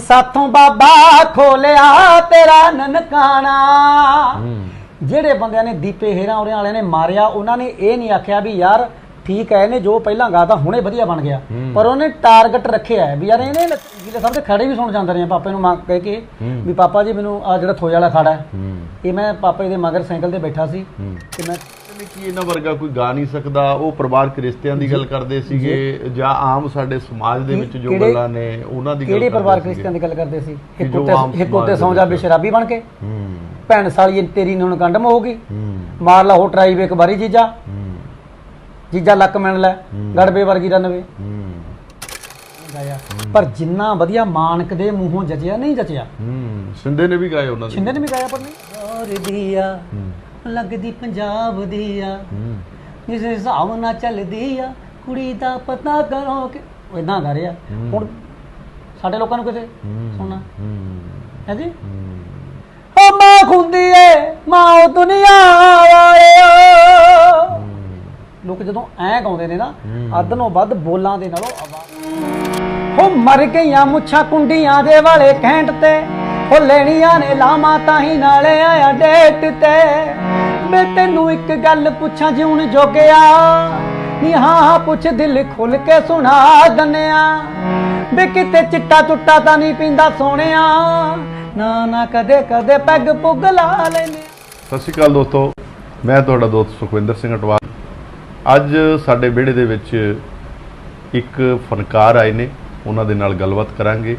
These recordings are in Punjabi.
ਸਾਥੋਂ ਬਾਬਾ ਖੋਲਿਆ ਤੇਰਾ ਨਨਕਾਣਾ। ਜਿਹੜੇ ਬੰਦਿਆਂ ਨੇ ਦੀਪੇ ਹੇਰਾਂ ਔਰਿਆਂ ਵਾਲਿਆਂ ਨੇ ਮਾਰਿਆ ਉਹਨਾਂ ਨੇ ਇਹ ਨਹੀਂ ਆਖਿਆ ਵੀ ਯਾਰ ਠੀਕ ਹੈ ਇਹਨੇ ਜੋ ਪਹਿਲਾਂ ਗਾਤਾ ਹੁਣੇ ਵਧੀਆ ਬਣ ਗਿਆ। ਪਰ ਉਹਨੇ ਟਾਰਗੇਟ ਰੱਖਿਆ ਹੈ ਵੀ ਯਾਰ ਇਹਨੇ ਜਿਹੜੇ ਸਭ ਦੇ ਖੜੇ ਵੀ ਸੁਣ ਜਾਂਦੇ ਨੇ ਪਾਪੇ ਨੂੰ ਮੰਗ ਕਹਿ ਕੇ। ਵੀ ਪਾਪਾ ਜੀ ਮੈਨੂੰ ਆ ਜਿਹੜਾ ਥੋੜੇ ਵਾਲਾ ਖਾੜਾ ਹੈ ਇਹ ਮੈਂ ਪਾਪੇ ਦੇ ਮਗਰ ਸਾਈਕਲ ਤੇ ਬੈਠਾ ਸੀ ਤੇ ਮੈਂ ਨੇ ਕੀ ਇਹਨਾਂ ਵਰਗਾ ਕੋਈ ਗਾ ਨਹੀਂ ਸਕਦਾ। ਉਹ ਪਰਿਵਾਰਕ ਰਿਸ਼ਤਿਆਂ ਦੀ ਗੱਲ ਕਰਦੇ ਸੀਗੇ ਜਾਂ ਆਮ ਸਾਡੇ ਸਮਾਜ ਦੇ ਵਿੱਚ ਜੋ ਗੱਲਾਂ ਨੇ ਉਹਨਾਂ ਦੀ ਗੱਲ ਕਿਹੜੇ ਕਰਦੇ ਪਰਿਵਾਰ ਸੀਗੇ। ਕ੍ਰਿਸਚੀਅਨ ਦੀ ਗੱਲ ਕਰਦੇ ਸੀ? ਦੇ ਸੌਂ ਜਾ ਵਿੱਚ। ਵੀ ਸ਼ਰਾਬੀ ਬਣ ਕੇ ਹੂੰ। ਭੈਣ ਸਾਲੀ ਤੇਰੀ ਨੂੰ ਕੰਡਮ ਹੂੰ ਮਾਰ ਲਾ ਹੋ ਟਰਾਈ ਵੇ ਇੱਕ ਵਾਰੀ ਜੀਜਾ। ਹੂੰ। ਜੀਜਾ ਲੱਕ ਮਿਣ ਲੈ ਗੜਬੇ ਵਰਗੀ ਦਾ ਨਵੇਂ ਹੂੰ। ਗਾਇਆ ਪਰ ਜਿੰਨਾ ਵਧੀਆ ਮਾਨਕ ਦੇ ਮੂੰਹੋਂ ਜਚਿਆ ਨਹੀਂ ਜਚਿਆ। ਹੂੰ। ਸਿੰਧੇ ਨੇ ਵੀ ਗਾਏ ਉਹਨਾਂ ਦੇ। ਛਿੰਦੇ ਨੇ ਵੀ ਗਾਇਆ ਪਰ ਨਹੀਂ। ਔਰ ਦੀਆ ਲੱਗਦੀ ਪੰਜਾਬ ਦੀ ਆ। ਜਿਸ ਹਿਸਾਬ ਨਾਲ ਚੱਲਦੀ ਆ ਕੁੜੀ ਦਾ ਪਤਾ ਕਰੋ ਕਿ ਉਹ ਇਦਾਂ ਗਾ ਰਿਹਾ। ਹੁਣ ਸਾਡੇ ਲੋਕਾਂ ਨੂੰ ਕਿਤੇ ਸੁਣਨਾ? ਹੂੰ। ਜੀ? ਓ ਮਾਂ ਖੁੰਦੀ ਏ ਮਾਂ ਉਹ ਦੁਨੀਆ ਵਾਲਿਓ ਲੋਕ ਜਦੋਂ ਐਂ ਗਾਉਂਦੇ ਨੇ ਨਾ ਅੱਧਨੋਂ ਵੱਧ ਬੋਲਾਂ ਦੇ ਨਾਲੋਂ ਆਵਾਜ਼। ਹੋ ਮਰ ਗਈਆਂ ਮੁੱਛਾਂ ਕੁੰਡੀਆਂ ਦੇ ਵਾਲੇ ਘੈਂਟ ਤੇ। ਹੋ ਲੈਣੀਆਂ ਨੇ ਲਾਵਾਂ ਤਾਂ ਹੀ ਨਾਲੇ ਆਇਆ ਡੇਟ ਤੇ। ਮੈਂ ਤੈਨੂੰ ਇੱਕ ਗੱਲ ਪੁੱਛਾਂ ਜਿਉਣ ਜੋਗਿਆ। ਨੀ ਹਾਂ ਪੁੱਛ ਦਿਲ ਖੁੱਲ ਕੇ ਸੁਣਾ ਦੰਨਿਆ। ਵੇ ਕਿਤੇ ਚਿੱਟਾ ਚੁੱਟਾ ਤਾਂ ਨਹੀਂ ਪੀਂਦਾ ਸੋਹਣਿਆ। ਨਾ ਨਾ, ਕਦੇ ਕਦੇ ਪੈਗ ਪੁੱਗ ਲਾ ਲੈਨੇ। ਸਤਿ ਸ਼੍ਰੀ ਅਕਾਲ ਦੋਸਤੋ, ਮੈਂ ਤੁਹਾਡਾ ਦੋਸਤ ਸੁਖਵਿੰਦਰ ਸਿੰਘ ਅਟਵਾਲ। ਅੱਜ ਸਾਡੇ ਵਿਹੜੇ ਦੇ ਵਿੱਚ ਇੱਕ ਫਨਕਾਰ ਆਏ ਨੇ, ਉਹਨਾਂ ਦੇ ਨਾਲ ਗੱਲਬਾਤ ਕਰਾਂਗੇ।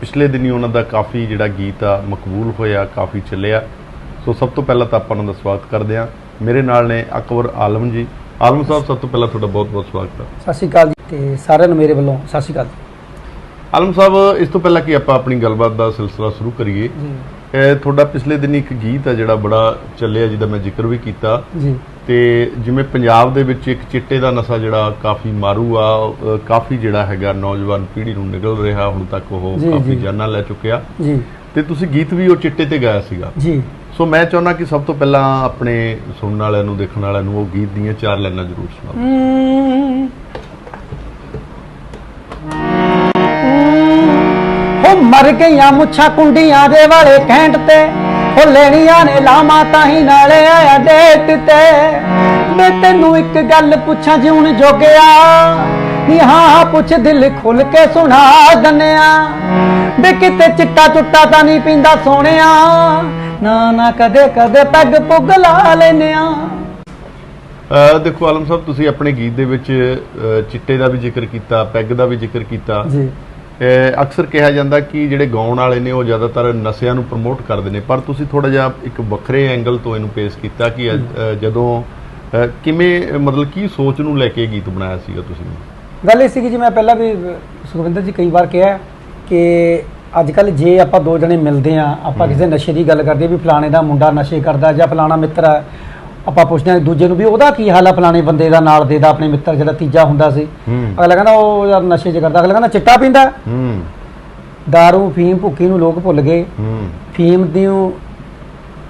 ਪਿਛਲੇ ਦਿਨੀ ਉਹਨਾਂ ਦਾ ਕਾਫੀ ਜਿਹੜਾ ਗੀਤ ਆ ਮਕਬੂਲ ਹੋਇਆ ਕਾਫੀ ਚੱਲਿਆ। ਸੋ ਸਭ ਤੋਂ ਪਹਿਲਾਂ ਤਾਂ ਆਪਾਂ ਉਹਨਾਂ ਦਾ ਸਵਾਗਤ ਕਰਦੇ ਹਾਂ। ਮੇਰੇ ਨਾਲ ਨੇ ਅਕਬਰ ਆਲਮ ਜੀ। ਆਲਮ ਸਾਹਿਬ ਸਭ ਤੋਂ ਪਹਿਲਾਂ ਤੁਹਾਡਾ ਬਹੁਤ ਬਹੁਤ ਸਵਾਗਤ ਹੈ। ਸਤਿ ਸ਼੍ਰੀ ਅਕਾਲ ਜੀ ਤੇ ਸਾਰਿਆਂ ਨੂੰ ਮੇਰੇ ਵੱਲੋਂ ਸਤਿ ਸ਼੍ਰੀ ਅਕਾਲ ਆਲਮ ਸਾਹਿਬ ਇਸ ਤੋਂ ਪਹਿਲਾਂ ਕਿ ਆਪਾਂ ਆਪਣੀ ਗੱਲਬਾਤ ਦਾ ਸਿਲਸਿਲਾ ਸ਼ੁਰੂ ਕਰੀਏ? ਜੀ। ਇਹ ਤੁਹਾਡਾ ਪਿਛਲੇ ਦਿਨੀ ਇੱਕ ਗੀਤ ਹੈ ਜਿਹੜਾ ਬੜਾ ਚੱਲਿਆ ਜਿਹਦਾ ਮੈਂ ਜ਼ਿਕਰ ਵੀ ਕੀਤਾ। ਜੀ। ਤੇ ਜਿਵੇਂ ਪੰਜਾਬ ਦੇ ਵਿੱਚ ਇੱਕ ਚਿੱਟੇ ਦਾ ਨਸ਼ਾ ਜਿਹੜਾ ਕਾਫੀ ਮਾਰੂ ਆ ਅ, ਕਾਫੀ ਜਿਹੜਾ ਹੈਗਾ ਨੌਜਵਾਨ ਪੀੜ੍ਹੀ ਨੂੰ ਨਿਕਲ ਰਿਹਾ ਹੁਣ ਤੱਕ ਉਹ ਜੀ, ਕਾਫੀ ਜੀ। ਜਾਨਾਂ ਲੈ ਚੁੱਕਿਆ ਜੀ ਤੇ ਤੁਸੀਂ ਗੀਤ ਵੀ ਉਹ ਚਿੱਟੇ ਤੇ ਗਾਇਆ ਸੀਗਾ ਜੀ ਸੋ ਮੈਂ ਚਾਹੁੰਦਾ ਕਿ ਸਭ ਤੋਂ ਪਹਿਲਾਂ ਆਪਣੇ ਸੁਣਨ ਵਾਲਿਆਂ ਨੂੰ ਦੇਖਣ ਵਾਲਿਆਂ ਨੂੰ ਉਹ ਗੀਤ ਦੀਆਂ ਚਾਰ ਲਾਈਨਾਂ ਜ਼ਰੂਰ ਸੁਣਾਓ। ਹੋ ਮਰ ਗਈਆਂ ਮੁੱਛਾਂ ਕੁੰਡੀਆਂ ਦੇ ਵਾਲੇ ਘੈਂਟ ਤੇ ਹੋ ਲੈਣੀਆਂ ਨੇ ਲਾਵਾਂ ਤਾਂ ਹੀ ਨਾਲੇ ਆਇਆ ਡੇਟ ਤੇ। ਮੈਂ ਤੈਨੂੰ ਇੱਕ ਗੱਲ ਪੁੱਛਾਂ ਜਿਉਣ ਜੋਗਿਆ। ਨੀ ਹਾਂ ਹਾਂ ਪੁੱਛ ਦਿਲ ਖੁੱਲ ਕੇ ਸੁਣਾ ਦੰਨਿਆ। ਵੇ ਕਿਤੇ ਚਿੱਟਾ ਚੁੱਟਾ ਤਾਂ ਨਹੀਂ ਪੀਂਦਾ ਸੋਹਣਿਆ। ਨਾ ਨਾ ਕਦੇ ਕਦੇ ਪੈਗ ਪੁੱਗ ਲਾ ਲੈਨਿਆ ਅ, ਦੇਖੋ ਆਲਮ ਸਾਹਿਬ ਤੁਸੀਂ ਆਪਣੇ ਗੀਤ ਦੇ ਵਿੱਚ ਚਿੱਟੇ ਦਾ ਵੀ ਜ਼ਿਕਰ ਕੀਤਾ ਪੈਗ ਦਾ ਵੀ ਜ਼ਿਕਰ ਕੀਤਾ। ਜੀ। ਅਹ ਅਕਸਰ ਕਿਹਾ ਜਾਂਦਾ ਕਿ ਜਿਹੜੇ ਗਾਉਣ ਵਾਲੇ ਨੇ ਉਹ ਜ਼ਿਆਦਾਤਰ ਨਸ਼ਿਆਂ ਨੂੰ ਪ੍ਰਮੋਟ ਕਰਦੇ ਨੇ। ਪਰ ਤੁਸੀਂ ਥੋੜਾ ਜਿਹਾ ਇੱਕ ਵੱਖਰੇ ਐਂਗਲ ਤੋਂ ਇਹਨੂੰ ਪੇਸ਼ ਕੀਤਾ ਕਿ ਜਦੋਂ ਕਿਵੇਂ ਮਤਲਬ ਕੀ ਸੋਚ ਨੂੰ ਲੈ ਕੇ ਗੀਤ ਬਣਾਇਆ ਸੀਗਾ ਤੁਸੀਂ? ਗੱਲ ਇਹ ਸੀ ਕਿ ਜੀ ਮੈਂ ਪਹਿਲਾਂ ਵੀ ਸੁਖਵਿੰਦਰ ਜੀ ਕਈ ਵਾਰ ਕਿਹਾ ਕਿ ਅੱਜ ਕੱਲ ਜੇ ਆਪਾਂ ਦੋ ਜਣੇ ਮਿਲਦੇ ਆ ਆਪਾਂ ਕਿਸੇ ਨਸ਼ੇ ਦੀ ਗੱਲ ਕਰਦੇ ਵੀ ਫਲਾਣੇ ਦਾ ਮੁੰਡਾ ਨਸ਼ੇ ਕਰਦਾ ਜਾਂ ਫਲਾਣਾ ਮਿੱਤਰ ਆਪਾਂ ਪੁੱਛਦੇ ਆ ਦੂਜੇ ਨੂੰ ਵੀ ਉਹਦਾ ਕੀ ਹਾਲ ਆ? ਫਲਾਣੇ ਬੰਦੇ ਦਾ ਨਾਲ ਦੇ ਦਾ ਆਪਣੇ ਮਿੱਤਰ ਜਿਹੜਾ ਤੀਜਾ ਹੁੰਦਾ ਸੀ। ਹੂੰ। ਅਗਲਾ ਕਹਿੰਦਾ ਉਹ ਯਾਰ ਨਸ਼ੇ 'ਚ ਕਰਦਾ ਅਗਲਾ ਕਹਿੰਦਾ ਚਿੱਟਾ ਪੀਂਦਾ। ਹੂੰ। दारू ਫੀਮ ਭੁੱਕੀ ਨੂੰ ਲੋਕ ਭੁੱਲ ਗਏ। ਹੂੰ। ਫੀਮ ਦੀ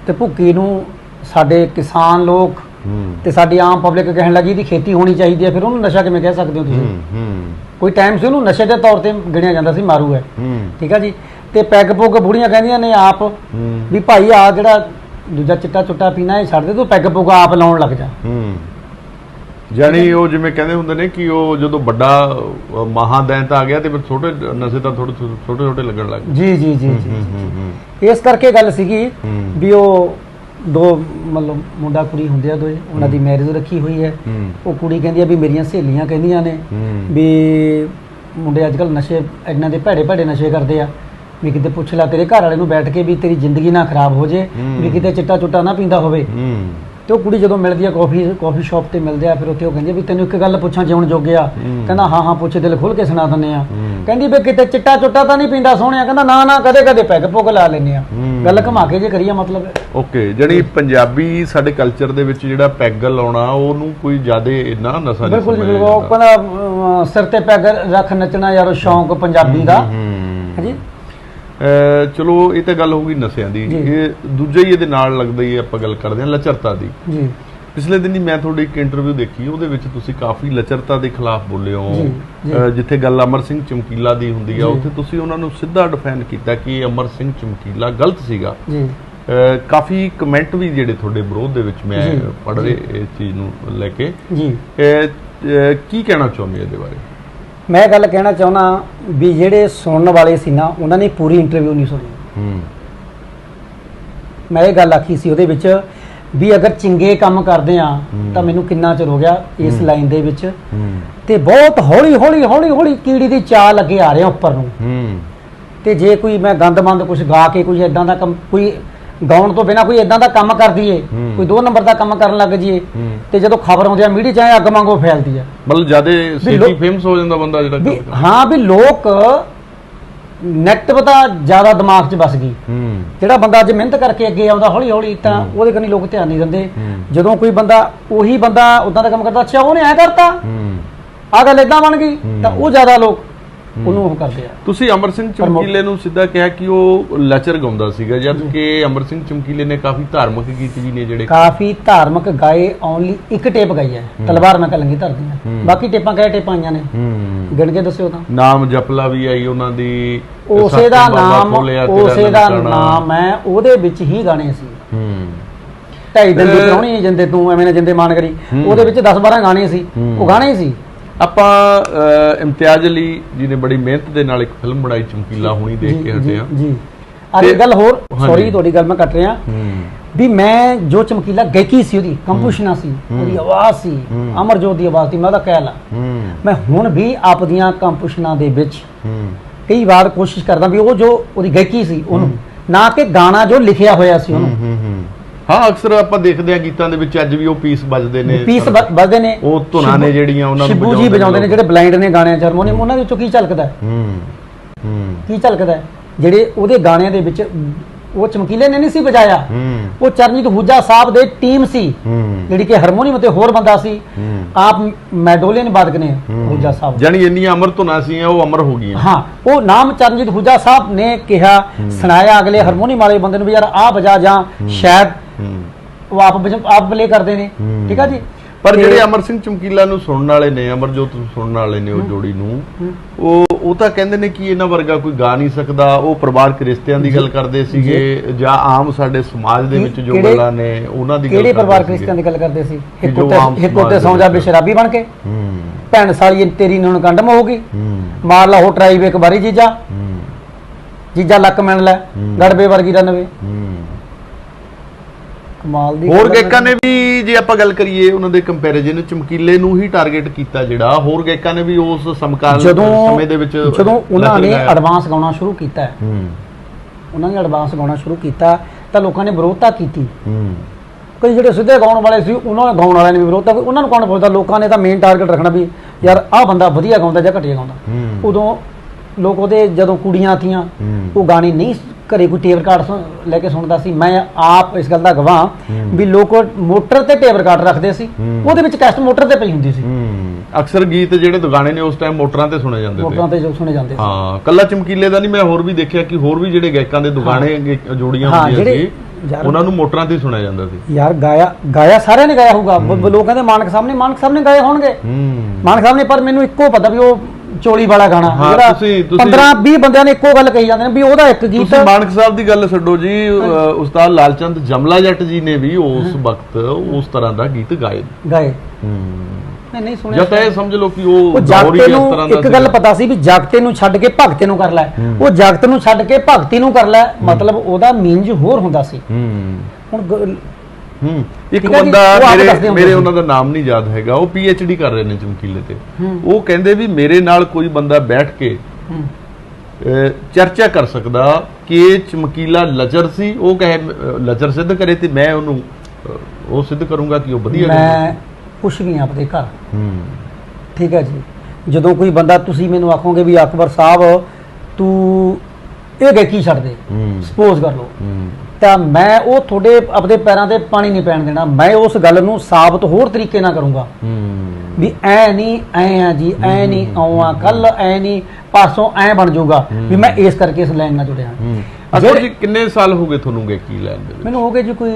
ਤੇ ਭੁੱਕੀ ਨੂੰ ਸਾਡੇ ਕਿਸਾਨ ਲੋਕ ਹੂੰ। ਤੇ ਸਾਡੀ ਆਮ ਪਬਲਿਕ ਕਹਿਣ ਲੱਗੀ ਦੀ ਖੇਤੀ ਹੋਣੀ ਚਾਹੀਦੀ ਹੈ ਫਿਰ ਉਹਨੂੰ ਨਸ਼ਾ ਕਿਵੇਂ ਕਹਿ ਸਕਦੇ ਹੋ ਤੁਸੀਂ? ਹੂੰ ਹੂੰ। ਕੋਈ ਟਾਈਮ ਸੀ ਉਹਨੂੰ ਨਸ਼ੇ ਦੇ ਤੌਰ ਤੇ ਗਿਣਿਆ ਜਾਂਦਾ ਸੀ ਮਾਰੂ ਹੈ। ਹੂੰ। ਠੀਕ ਆ ਜੀ? ਤੇ ਪੈਗ ਪੁੱਗ ਬੁੜੀਆਂ ਕਹਿੰਦੀਆਂ ਨੇ ਆਪ ਹੂੰ। ਵੀ ਭਾਈ ਆ ਜਿਹੜਾ ਦੂਜਾ ਚਿੱਟਾ ਚੁੱਟਾ ਪੀਣਾ ਇਹ ਛੱਡ ਦੇ ਤੂੰ ਪੈਗ ਪੁੱਗ ਆਪ ਲਾਉਣ ਲੱਗ ਜਾ। ਹੂੰ। ਜਾਨੀ ਉਹ ਜਿਵੇਂ ਕਹਿੰਦੇ ਹੁੰਦੇ ਨੇ ਕਿ ਉਹ ਜਦੋਂ ਵੱਡਾ ਮਹਾਦੈਂਤ ਆ ਗਿਆ ਤੇ ਫਿਰ ਛੋਟੇ ਨਸ਼ੇ ਤਾਂ ਥੋੜੇ ਛੋਟੇ ਛੋਟੇ ਲੱਗਣ ਲੱਗ ਗਏ। ਜੀ ਜੀ ਜੀ ਜੀ ਇਸ ਕਰਕੇ ਗੱਲ ਸੀਗੀ। ਵੀ ਉਹ ਦੋ ਮਤਲਬ ਮੁੰਡਾ ਕੁੜੀ ਹੁੰਦੇ ਆ ਦੋਏ ਉਹਨਾਂ ਦੀ ਮੈਰਿਜ ਰੱਖੀ ਹੋਈ ਹੈ। ਉਹ ਕੁੜੀ ਕਹਿੰਦੀ ਆ ਵੀ ਮੇਰੀਆਂ ਸਹੇਲੀਆਂ ਕਹਿੰਦੀਆਂ ਨੇ ਵੀ ਮੁੰਡੇ ਅੱਜ ਕੱਲ ਨਸ਼ੇ ਇਹਨਾਂ ਦੇ ਭੈੜੇ ਭੈੜੇ ਨਸ਼ੇ ਕਰਦੇ ਆ। ਵੀ ਕਿਤੇ ਪੁੱਛ ਲੈ ਤੇਰੇ ਘਰ ਵਾਲੇ ਨੂੰ ਬੈਠ ਕੇ ਵੀ ਤੇਰੀ ਜ਼ਿੰਦਗੀ ਨਾ ਖਰਾਬ ਹੋ ਜੇ ਹੂੰ। ਵੀ ਕਿਤੇ ਚਿੱਟਾ ਚੁੱਟਾ ਨਾ ਪੀਂਦਾ ਹੋਵੇ। ਹੂੰ। ਤੇ ਉਹ ਕੁੜੀ ਜਦੋਂ ਮਿਲਦੀ ਆ ਕਾਫੀ ਕਾਫੀ ਸ਼ਾਪ ਤੇ ਮਿਲਦੇ ਆ ਫਿਰ ਉੱਥੇ ਉਹ ਕਹਿੰਦੀ ਆ ਵੀ ਤੈਨੂੰ ਇੱਕ ਗੱਲ ਪੁੱਛਾਂ ਜਿਉਣ ਜੋਗਿਆ ਹੂੰ। ਕਹਿੰਦਾ ਹਾਂ ਹਾਂ ਪੁੱਛ ਦਿਲ ਖੁੱਲ ਕੇ ਸੁਣਾ ਦਿੰਨੇ ਆ। ਹੂੰ। ਕਹਿੰਦੀ ਵੀ ਕਿਤੇ ਚਿੱਟਾ ਚੁੱਟਾ ਤਾਂ ਨਹੀਂ ਪੀਂਦਾ ਸੋਹਣਿਆ। ਕਹਿੰਦਾ ਨਾ ਨਾ ਕਦੇ ਕਦੇ ਪੈਗ ਪੁੱਗ ਲਾ ਲੈਨੇ ਆ। ਹੂੰ। ਗੱਲ ਘੁਮਾ ਕੇ ਜੇ ਕਰੀਏ ਮਤਲਬ। ਓਕੇ ਜਿਹੜੀ ਪੰਜਾਬੀ ਸਾਡੇ ਕਲਚਰ ਦੇ ਵਿੱਚ ਜਿਹੜਾ ਪੈਗ ਲਾਉਣਾ ਉਹਨੂੰ ਕੋਈ ਜ਼ਿਆਦੇ ਇੰਨਾ ਨਸ਼ਾ ਨਹੀਂ ਬਿਲਕੁਲ ਜੀ ਬਿਲਕੁਲ। ਉਹ। ਕਹਿੰਦਾ ਸਿਰ ਤੇ ਪੈਗ ਰੱਖ ਨੱਚਣਾ ਯਾਰੋ ਸ਼ੌਂਕ ਪੰਜਾਬੀ ਦਾ। ਹੂੰ। ਹਾਂਜੀ? ਚਲੋ ਇਹ ਤਾਂ ਗੱਲ ਹੋ ਗਈ ਨਸ਼ਿਆਂ ਦੀ। ਇਹ ਦੂਜਾ ਹੀ ਇਹਦੇ ਨਾਲ ਲੱਗਦਾ ਹੀ ਆਪਾਂ ਗੱਲ ਕਰਦੇ ਹਾਂ ਲਚਰਤਾ ਦੀ। ਜੀ। ਪਿਛਲੇ ਦਿਨੀ ਮੈਂ ਤੁਹਾਡੀ ਇੱਕ ਇੰਟਰਵਿਊ ਦੇਖੀ ਉਹਦੇ ਵਿੱਚ ਤੁਸੀਂ ਕਾਫੀ ਲਚਰਤਾ ਦੇ ਖਿਲਾਫ ਬੋਲੇ ਹੋ ਜਿੱਥੇ ਗੱਲ ਅਮਰ ਸਿੰਘ ਚਮਕੀਲਾ ਦੀ ਹੁੰਦੀ ਆ। ਉੱਥੇ ਤੁਸੀਂ ਉਹਨਾਂ ਨੂੰ ਸਿੱਧਾ ਡਿਫਾਈਨ ਕੀਤਾ ਕਿ ਅਮਰ ਸਿੰਘ ਚਮਕੀਲਾ ਗਲਤ ਸੀਗਾ। ਜੀ। ਕਾਫੀ ਕਮੈਂਟ ਵੀ ਜਿਹੜੇ ਤੁਹਾਡੇ ਵਿਰੋਧ ਦੇ ਵਿੱਚ ਮੈਂ ਪੜ੍ਹ ਰਹੇ ਇਸ ਚੀਜ਼ ਨੂੰ ਲੈ ਕੇ। ਜੀ। ਕੀ ਕਹਿਣਾ ਚਾਹੁੰਦੇ ਇਹਦੇ ਬਾਰੇ? ਮੈਂ ਗੱਲ ਕਹਿਣਾ ਚਾਹੁੰਦਾ ਵੀ ਜਿਹੜੇ ਸੁਣਨ ਵਾਲੇ ਸੀ ਨਾ ਉਹਨਾਂ ਨੇ ਪੂਰੀ ਇੰਟਰਵਿਊ ਨਹੀਂ ਸੁਣੀ। ਹੂੰ। ਮੈਂ ਇਹ ਗੱਲ ਆਖੀ ਸੀ ਉਹਦੇ ਵਿੱਚ ਵੀ ਅਗਰ ਚੰਗੇ ਕੰਮ ਕਰਦੇ ਆ। ਤਾਂ ਮੈਨੂੰ ਕਿੰਨਾ ਚਿਰ ਹੋ ਗਿਆ ਇਸ। ਲਾਈਨ ਦੇ ਵਿੱਚ। ਤੇ ਬਹੁਤ ਹੌਲੀ ਹੌਲੀ ਹੌਲੀ ਹੌਲੀ ਕੀੜੀ ਦੀ ਚਾਲ ਅੱਗੇ ਆ ਰਿਹਾ ਉੱਪਰ ਨੂੰ। ਤੇ ਜੇ ਕੋਈ ਮੈਂ ਗੰਦਮੰਦ ਕੁਝ ਗਾ ਕੇ ਕੋਈ ਇਦਾਂ ਦਾ ਕੰਮ ਕੋਈ ਗਾਉਣ ਤੋਂ ਬਿਨਾ ਕੋਈ ਇਦਾਂ ਦਾ ਕੰਮ ਕਰ ਦਈਏ। ਕੋਈ ਦੋ ਨੰਬਰ ਦਾ ਕੰਮ ਕਰਨ ਲੱਗ ਜਾਈਏ ਹੂੰ ਤੇ ਜਦੋਂ ਖਬਰ ਆਉਂਦੀ ਆ ਮੀਡੀਆ ਚਾਹੇ ਅੱਗ ਵਾਂਗੂ ਫੈਲਦੀ ਆ ਮਤਲਬ ਜ਼ਿਆਦਾ ਸਿਟੀ ਫੇਮਸ ਹੋ ਜਾਂਦਾ ਬੰਦਾ ਜਿਹੜਾ। ਹਾਂ ਵੀ ਲੋਕ ਨੈਗੇਟਿਵ ਤਾਂ ਜ਼ਿਆਦਾ ਦਿਮਾਗ 'ਚ ਵਸ ਗਈ ਜਿਹੜਾ ਬੰਦਾ ਅੱਜ ਮਿਹਨਤ ਕਰਕੇ ਅੱਗੇ ਆਉਂਦਾ ਹੌਲੀ ਹੌਲੀ ਤਾਂ। ਉਹਦੇ ਕੰਨੀ ਲੋਕ ਧਿਆਨ ਨਹੀਂ ਦਿੰਦੇ। ਜਦੋਂ ਕੋਈ ਬੰਦਾ ਉਹੀ ਬੰਦਾ ਉਦਾਂ ਦਾ ਕੰਮ ਕਰਦਾ ਅੱਛਾ ਉਹਨੇ ਐ ਕਰਤਾ ਆ ਗੱਲ ਇਦਾਂ ਬਣ ਗਈ। ਤਾਂ ਉਹ ਜ਼ਿਆਦਾ ਲੋਕ ਉਹਨੂੰ ਉਹ ਕਰਦੇ ਆ। ਤੁਸੀਂ ਅਮਰ ਸਿੰਘ ਚਮਕੀਲੇ ਨੂੰ ਸਿੱਧਾ ਕਿਹਾ ਕਿ ਉਹ ਲਚਰ ਗਾਉਂਦਾ ਸੀਗਾ ਜਦ ਕਿ ਅਮਰ ਸਿੰਘ ਚਮਕੀਲੇ ਨੇ ਕਾਫੀ ਧਾਰਮਿਕ ਗੀਤ ਵੀ ਨੇ ਜਿਹੜੇ ਕਾਫੀ ਧਾਰਮਿਕ ਗਾਏ ਓਨਲੀ ਇੱਕ ਟੇਪ ਗਾਈ ਹੈ। ਤਲਵਾਰ ਮੈਂ ਕਲੰਗੀ ਧਰਦੀਆਂ ਹੂੰ। ਬਾਕੀ ਟੇਪਾਂ ਕਹੇ ਟੇਪਾਂ ਆਈਆਂ ਨੇ? ਗਿਣ ਕੇ ਦੱਸਿਓ ਤਾਂ। ਨਾਮ ਜਪਲਾ ਵੀ ਆਈ ਉਹਨਾਂ ਦੀ ਉਸੇ ਦਾ ਨਾਮ ਉਸੇ ਦਾ। ਨਾਮ ਹੈ ਉਹਦੇ ਵਿੱਚ ਹੀ ਗਾਣੇ ਸੀ। ਹੂੰ। ਢਾਈ ਦਿਨ ਦੀ ਅਹ ਪ੍ਰਾਹੁਣੀ ਜਿੰਦੇ ਤੂੰ ਐਵੇਂ ਨਾ ਜਿੰਦੇ ਮਾਨ ਕਰੀ। ਉਹਦੇ ਵਿੱਚ 10 12 ਗਾਣੇ ਸੀ। ਉਹ ਗਾਣੇ ਸੀ। ਆਪਾਂ ਇਮਤਿਆਜ਼ ਅਲੀ ਜੀ ਨੇ ਬੜੀ ਮਿਹਨਤ ਦੇ ਨਾਲ ਇੱਕ ਫਿਲਮ ਬਣਾਈ ਚਮਕੀਲਾ ਹੁਣੀ ਦੇਖ ਕੇ ਹਟੇ ਆ ਜੀ। ਅਰੇ ਗੱਲ ਹੋਰ। ਸੌਰੀ ਤੁਹਾਡੀ ਗੱਲ ਮੈਂ ਕੱਟ ਰਿਹਾ। ਵੀ ਮੈਂ ਜੋ ਚਮਕੀਲਾ ਗਾਇਕੀ ਸੀ ਉਹਦੀ ਕੰਪੋਜੀਸ਼ਨਾਂ ਸੀ। ਉਹਦੀ ਆਵਾਜ਼ ਸੀ। ਅਮਰਜੋਤ ਦੀ ਆਵਾਜ਼ ਸੀ ਮੈਂ ਉਹਦਾ ਕਹਿ ਲਾ ਮੈਂ ਹੁਣ ਵੀ ਆਪਦੀਆਂ ਕੰਪੋਜੀਸ਼ਨਾਂ ਦੇ ਵਿੱਚ ਕਈ ਵਾਰ ਕੋਸ਼ਿਸ਼ ਕਰਦਾ ਵੀ ਉਹ ਜੋ ਉਹਦੀ ਗਾਇਕੀ ਸੀ ਉਹਨੂੰ ਨਾ ਕਿ ਗਾਣਾ ਜੋ ਲਿਖਿਆ ਹੋਇਆ ਸੀ ਉਹਨੂੰ। ਹੂੰ ਅਕਸਰ ਆਪਾਂ ਦੇਖਦੇ ਆ ਗੀਤਾਂ ਦੇ ਵਿੱਚ ਅੱਜ ਵੀ ਉਹ ਪੀਸ ਵੱਜਦੇ ਨੇ। ਪੀਸ ਵੱਧਦੇ ਨੇ। ਉਹ ਧੁਨਾਂ ਨੇ ਜਿਹੜੀਆਂ ਉਹਨਾਂ ਨੂੰ ਸ਼ਿਬੂ ਜੀ ਵਜਾਉਂਦੇ ਨੇ। ਜਿਹੜੇ ਬਲਾਈਂਡ ਨੇ ਗਾਣਿਆਂ ਚ ਹਾਰਮੋਨੀਅਮ ਉਹਨਾਂ ਦੇ ਵਿੱਚੋਂ ਕੀ ਝਲਕਦਾ ਹੈ? ਹੂੰ ਕੀ ਝਲਕਦਾ? ਜਿਹੜੇ ਉਹਦੇ ਗਾਣਿਆਂ ਦੇ ਵਿੱਚ ਉਹ ਚਮਕੀਲੇ ਨੇ ਨਹੀਂ ਸੀ ਵਜਾਇਆ। ਉਹ ਚਰਨਜੀਤ ਹੂਜਾ ਸਾਹਿਬ ਦੇ ਟੀਮ ਸੀ। ਜਿਹੜੀ ਕਿ ਹਾਰਮੋਨੀਅਮ ਤੇ ਹੋਰ ਬੰਦਾ ਸੀ। ਆਪ ਮੈਡੋਲੀਅਨ ਵਾਦਕ ਨੇ। ਹੂਜਾ ਸਾਹਿਬ। ਜਾਣੀ ਇੰਨੀਆਂ ਅਮਰ ਧੁਨਾਂ ਸੀਆਂ ਉਹ ਅਮਰ ਹੋ ਗਈਆਂ। ਹਾਂ ਉਹ ਨਾਮ ਚਰਨਜੀਤ ਹੂਜਾ ਸਾਹਿਬ ਨੇ ਕਿਹਾ ਸੁਣਾਇਆ ਅਗਲੇ ਹਾਰਮੋਨੀਅਮ ਵਾਲੇ ਬੰਦੇ ਨੂੰ ਵੀ ਯਾਰ ਆ ਵਜਾ ਜਾਂ ਸ਼ਾਇਦ ਹੂੰ ਉਹ ਆਪ ਆਪ ਪਲੇ ਕਰਦੇ ਨੇ। ਹੂੰ। ਠੀਕ ਆ ਜੀ? ਪਰ ਤੇ- ਜਿਹੜੇ ਅਮਰ ਸਿੰਘ ਚਮਕੀਲਾ ਨੂੰ ਸੁਣਨ ਵਾਲੇ ਨੇ ਅਮਰਜੋਤ ਨੂੰ ਸੁਣਨ ਵਾਲੇ ਨੇ ਉਹ ਜੋੜੀ ਨੂੰ ਉਹ ਉਹ ਤਾਂ ਕਹਿੰਦੇ ਨੇ ਕਿ ਇਹਨਾਂ ਵਰਗਾ ਕੋਈ ਗਾ ਨਹੀਂ ਸਕਦਾ। ਉਹ ਪਰਿਵਾਰਕ ਰਿਸ਼ਤਿਆਂ ਦੀ ਗੱਲ ਕਰਦੇ ਸੀਗੇ ਜਾਂ ਆਮ ਸਾਡੇ ਸਮਾਜ ਦੇ ਵਿੱਚ ਜੋ ਕਿਹੜੇ- ਗੱਲਾਂ ਨੇ ਉਹਨਾਂ ਦੀ ਗੱਲ ਕਿਹੜੇ ਪਰਿਵਾਰ। ਕ੍ਰਿਸਚੀਅਨ ਦੀ ਗੱਲ ਕਰਦੇ ਸੀ? ਕਿ ਇੱਕ ਜੋ ਸਮਾਜ ਦੇ ਸੌਂ ਜਾ ਵਿੱਚ- ਬਣ ਕੇ। ਹੂੰ। ਭੈਣ ਸਾਲੀ ਤੇਰੀ ਨੂੰ ਕੰਡਮ ਹੋਊਗੀ ਹੂੰ ਮਾਰ ਲਾ ਹੋ ਟਰਾਈ ਵੇ ਇੱਕ ਵਾਰੀ ਜੀਜਾ। ਹੂੰ। ਜੀਜਾ ਲੱਕ ਮਿਣ ਲੈ। ਹੂੰ। ਗੜਬੇ ਵਰਗੀ ਦਾ ਨਵੇਂ ਹੂੰ। ਕਮਾਲ ਦੀ ਹੋਰ। ਗਾਇਕਾਂ ਨੇ ਵੀ ਜੇ ਆਪਾਂ ਗੱਲ ਕਰੀਏ ਉਹਨਾਂ ਦੇ ਕੰਪੈਰੀਜ਼ਨ ਚਮਕੀਲੇ ਨੂੰ ਹੀ ਟਾਰਗੇਟ ਕੀਤਾ ਜਿਹੜਾ ਹੋਰ ਗਾਇਕਾਂ ਨੇ ਵੀ ਉਸ ਸਮਕਾਲ ਸਮੇਂ ਦੇ ਵਿੱਚ ਜਦੋਂ ਉਹਨਾਂ ਨੇ। ਐਡਵਾਂਸ ਗਾਉਣਾ ਸ਼ੁਰੂ ਕੀਤਾ ਉਹਨਾਂ ਨੇ ਐਡਵਾਂਸ ਗਾਉਣਾ ਸ਼ੁਰੂ ਕੀਤਾ ਤਾਂ ਲੋਕਾਂ ਨੇ ਵਿਰੋਧਤਾ ਕੀਤੀ ਹੂੰ ਕਈ ਜਿਹੜੇ ਸਿੱਧੇ ਗਾਉਣ ਵਾਲੇ ਸੀ ਉਹਨਾਂ ਨੇ ਗਾਉਣ ਵਾਲਿਆਂ ਨੇ ਵੀ ਵਿਰੋਧਤਾ। ਉਹਨਾਂ ਨੂੰ ਕੌਣ ਪੁੱਛਦਾ ਲੋਕਾਂ ਨੇ ਤਾਂ ਮੇਨ ਟਾਰਗੇਟ ਰੱਖਣਾ ਵੀ ਯਾਰ ਆਹ ਬੰਦਾ ਵਧੀਆ ਗਾਉਂਦਾ ਜਾਂ ਘਟੀਆ ਗਾਉਂਦਾ ਹੂੰ ਉਦੋਂ ਲੋਕ ਉਹਦੇ ਜਦੋਂ ਕੁੜੀਆਂ ਹੂੰ। ਉਹ ਗਾਣੇ ਨਹੀਂ ਘਰੇ ਕੋਈ ਟੇਪ ਰਿਕਾਰਡ ਸੁਣ- ਲੈ ਕੇ ਸੁਣਦਾ ਸੀ। ਮੈਂ ਆਪ ਇਸ ਗੱਲ ਦਾ ਗਵਾਹ। ਵੀ ਲੋਕ ਮੋਟਰ ਤੇ ਟੇਪ ਰਿਕਾਰਡ ਰੱਖਦੇ ਸੀ। ਉਹਦੇ ਵਿੱਚ ਕੈਸਟ ਮੋਟਰ ਤੇ ਪਈ ਹੁੰਦੀ ਸੀ। ਹੂੰ। ਅਕਸਰ ਗੀਤ ਜਿਹੜੇ ਦੁਗਾਣੇ ਨੇ ਉਸ ਟਾਈਮ ਮੋਟਰਾਂ ਤੇ ਸੁਣੇ ਜਾਂਦੇ ਮੋਟਰਾਂ ਤੇ। ਜੋ ਸੁਣੇ ਜਾਂਦੇ ਸੀ। ਹਾਂ ਕੱਲਾ ਚਮਕੀਲੇ ਦਾ ਨਹੀਂ ਮੈਂ ਹੋਰ ਵੀ ਦੇਖਿਆ ਕਿ ਹੋਰ ਵੀ ਜਿਹੜੇ ਗਾਇਕਾਂ ਦੇ ਦੁਗਾਣੇ ਗੇ- ਜੋੜੀਆਂ ਹਾਂ, ਹੁੰਦੀਆਂ ਜਿਹੜੇ- ਸੀ ਯਾਰ- ਉਹਨਾਂ ਨੂੰ ਮੋਟਰਾਂ ਤੇ ਸੁਣਿਆ ਜਾਂਦਾ ਸੀ। ਯਾਰ ਗਾਇਆ ਗਾਇਆ ਸਾਰਿਆਂ ਨੇ ਗਾਇਆ ਹੋਊਗਾ। ਬ- ਲੋਕ ਕਹਿੰਦੇ ਮਾਨਕ ਸਾਹਿਬ ਨੇ ਮਾਨਕ ਸਾਹਿਬ ਨੇ ਗਾਏ ਹੋਣਗੇ। ਹੂੰ। ਮਾਨਕ ਸਾਹਿਬ ਨੇ ਪਰ ਮੈਨੂੰ ਇੱਕੋ ਪਤਾ ਵੀ ਉਹ ਚੋਲੀ ਵਾਲਾ ਗਾਣਾ ਹਾਂ, ਤੁਸੀਂ- ਤੁਸੀਂ- 15 20 ਬੰਦਿਆਂ ਨੇ ਇੱਕੋ ਗੱਲ ਕਹੀ ਜਾਂਦੇ ਨੇ ਵੀ ਉਹਦਾ ਇੱਕ ਗੀਤ ਤੁਸੀਂ ਮਾਨਕ ਸਾਹਿਬ ਦੀ ਗੱਲ ਛੱਡੋ ਜੀ ਅ, ਉਸਤਾਦ ਲਾਲਚੰਦ ਜਮਲਾ ਜੱਟ ਜੀ ਨੇ ਵੀ ਉਸ ਵਕਤ ਉਸ ਤਰ੍ਹਾਂ ਦਾ ਗੀਤ ਗਾਏ ਗਾਏ। ਨਹੀਂ ਸੁਣਿਆ ਜਾਂ ਤਾਂ ਇਹ ਸਮਝ ਲਓ ਕਿ ਉਹ ਉਹ ਦੌਰ ਹੀ ਜਗਤੇ ਇਸ ਤਰ੍ਹਾਂ ਨੂੰ ਦਾ ਇੱਕ ਗੱਲ ਸੀਗਾ। ਪਤਾ ਸੀ ਵੀ ਜਗਤੇ ਨੂੰ ਛੱਡ ਕੇ ਭਗਤੇ ਨੂੰ ਕਰ ਲੈ। ਉਹ ਜਗਤ ਨੂੰ ਛੱਡ ਕੇ ਭਗਤੀ ਨੂੰ ਕਰ ਲੈ ਮਤਲਬ ਉਹਦਾ ਮੀਨਜ ਹੋਰ ਹੁੰਦਾ ਸੀ। ਹੂੰ। ਹੁਣ ਗ- ਹੂੰ। ਇੱਕ ਬੰਦਾ ਮੇਰੇ ਮੇਰੇ। ਉਹਨਾਂ ਦਾ ਨਾਮ ਨਹੀਂ ਯਾਦ ਹੈਗਾ। ਉਹ ਪੀ ਐਚ ਡੀ ਕਰ ਰਹੇ ਨੇ ਚਮਕੀਲੇ ਤੇ। ਉਹ ਕਹਿੰਦੇ ਵੀ ਮੇਰੇ ਨਾਲ ਕੋਈ ਬੰਦਾ ਬੈਠ ਕੇ ਚਰਚਾ ਕਰ ਸਕਦਾ ਕਿ ਇਹ ਚਮਕੀਲਾ ਲਚਰ ਸੀ। ਉਹ ਕਹੇ ਲਚਰ ਸਿੱਧ ਕਰੇ ਤੇ ਮੈਂ ਉਹਨੂੰ ਉਹ ਸਿੱਧ ਕਰੂੰਗਾ ਕਿ ਉਹ ਵਧੀਆ ਮੈਂ ਪੁੱਛ ਗਈ ਆਪਦੇ ਘਰ। ਹੂੰ। ਠੀਕ ਹੈ ਜੀ। ਜਦੋਂ ਕੋਈ ਬੰਦਾ ਤੁਸੀਂ ਮੈਨੂੰ ਆਖੋਗੇ ਵੀ ਅਕਬਰ ਸਾਹਿਬ ਤੂੰ ਇਹ ਗਾਇਕੀ ਛੱਡ ਦੇ ਸਪੋਜ਼ ਕਰ ਲਓ। ਤਾਂ ਮੈਂ ਉਹ ਤੁਹਾਡੇ ਆਪਦੇ ਪੈਰਾਂ ਤੇ ਪਾਣੀ ਨਹੀਂ ਪੈਣ ਦੇਣਾ। ਮੈਂ ਉਸ ਗੱਲ ਨੂੰ ਸਾਬਤ ਹੋਰ ਤਰੀਕੇ ਨਾਲ ਕਰੂੰਗਾ। ਵੀ ਐ ਨਹੀਂ ਐ ਆ ਜੀ ਐ ਨਹੀਂ ਆਉਂ ਕੱਲ ਐ ਨਹੀਂ ਪਾਸੋਂ ਐ ਬਣ ਜਾਊਗਾ। ਵੀ ਮੈਂ ਇਸ ਕਰਕੇ ਇਸ ਲਾਈਨ ਨਾਲ ਜੁੜਿਆ। ਅਕਬਰ ਜੀ ਕਿੰਨੇ ਸਾਲ ਹੋ ਗਏ ਤੁਹਾਨੂੰ ਗਾਇਕੀ ਲੈਣ ਦੇ ਵਿੱਚ? ਮੈਨੂੰ ਹੋ ਗਏ ਜੀ ਕੋਈ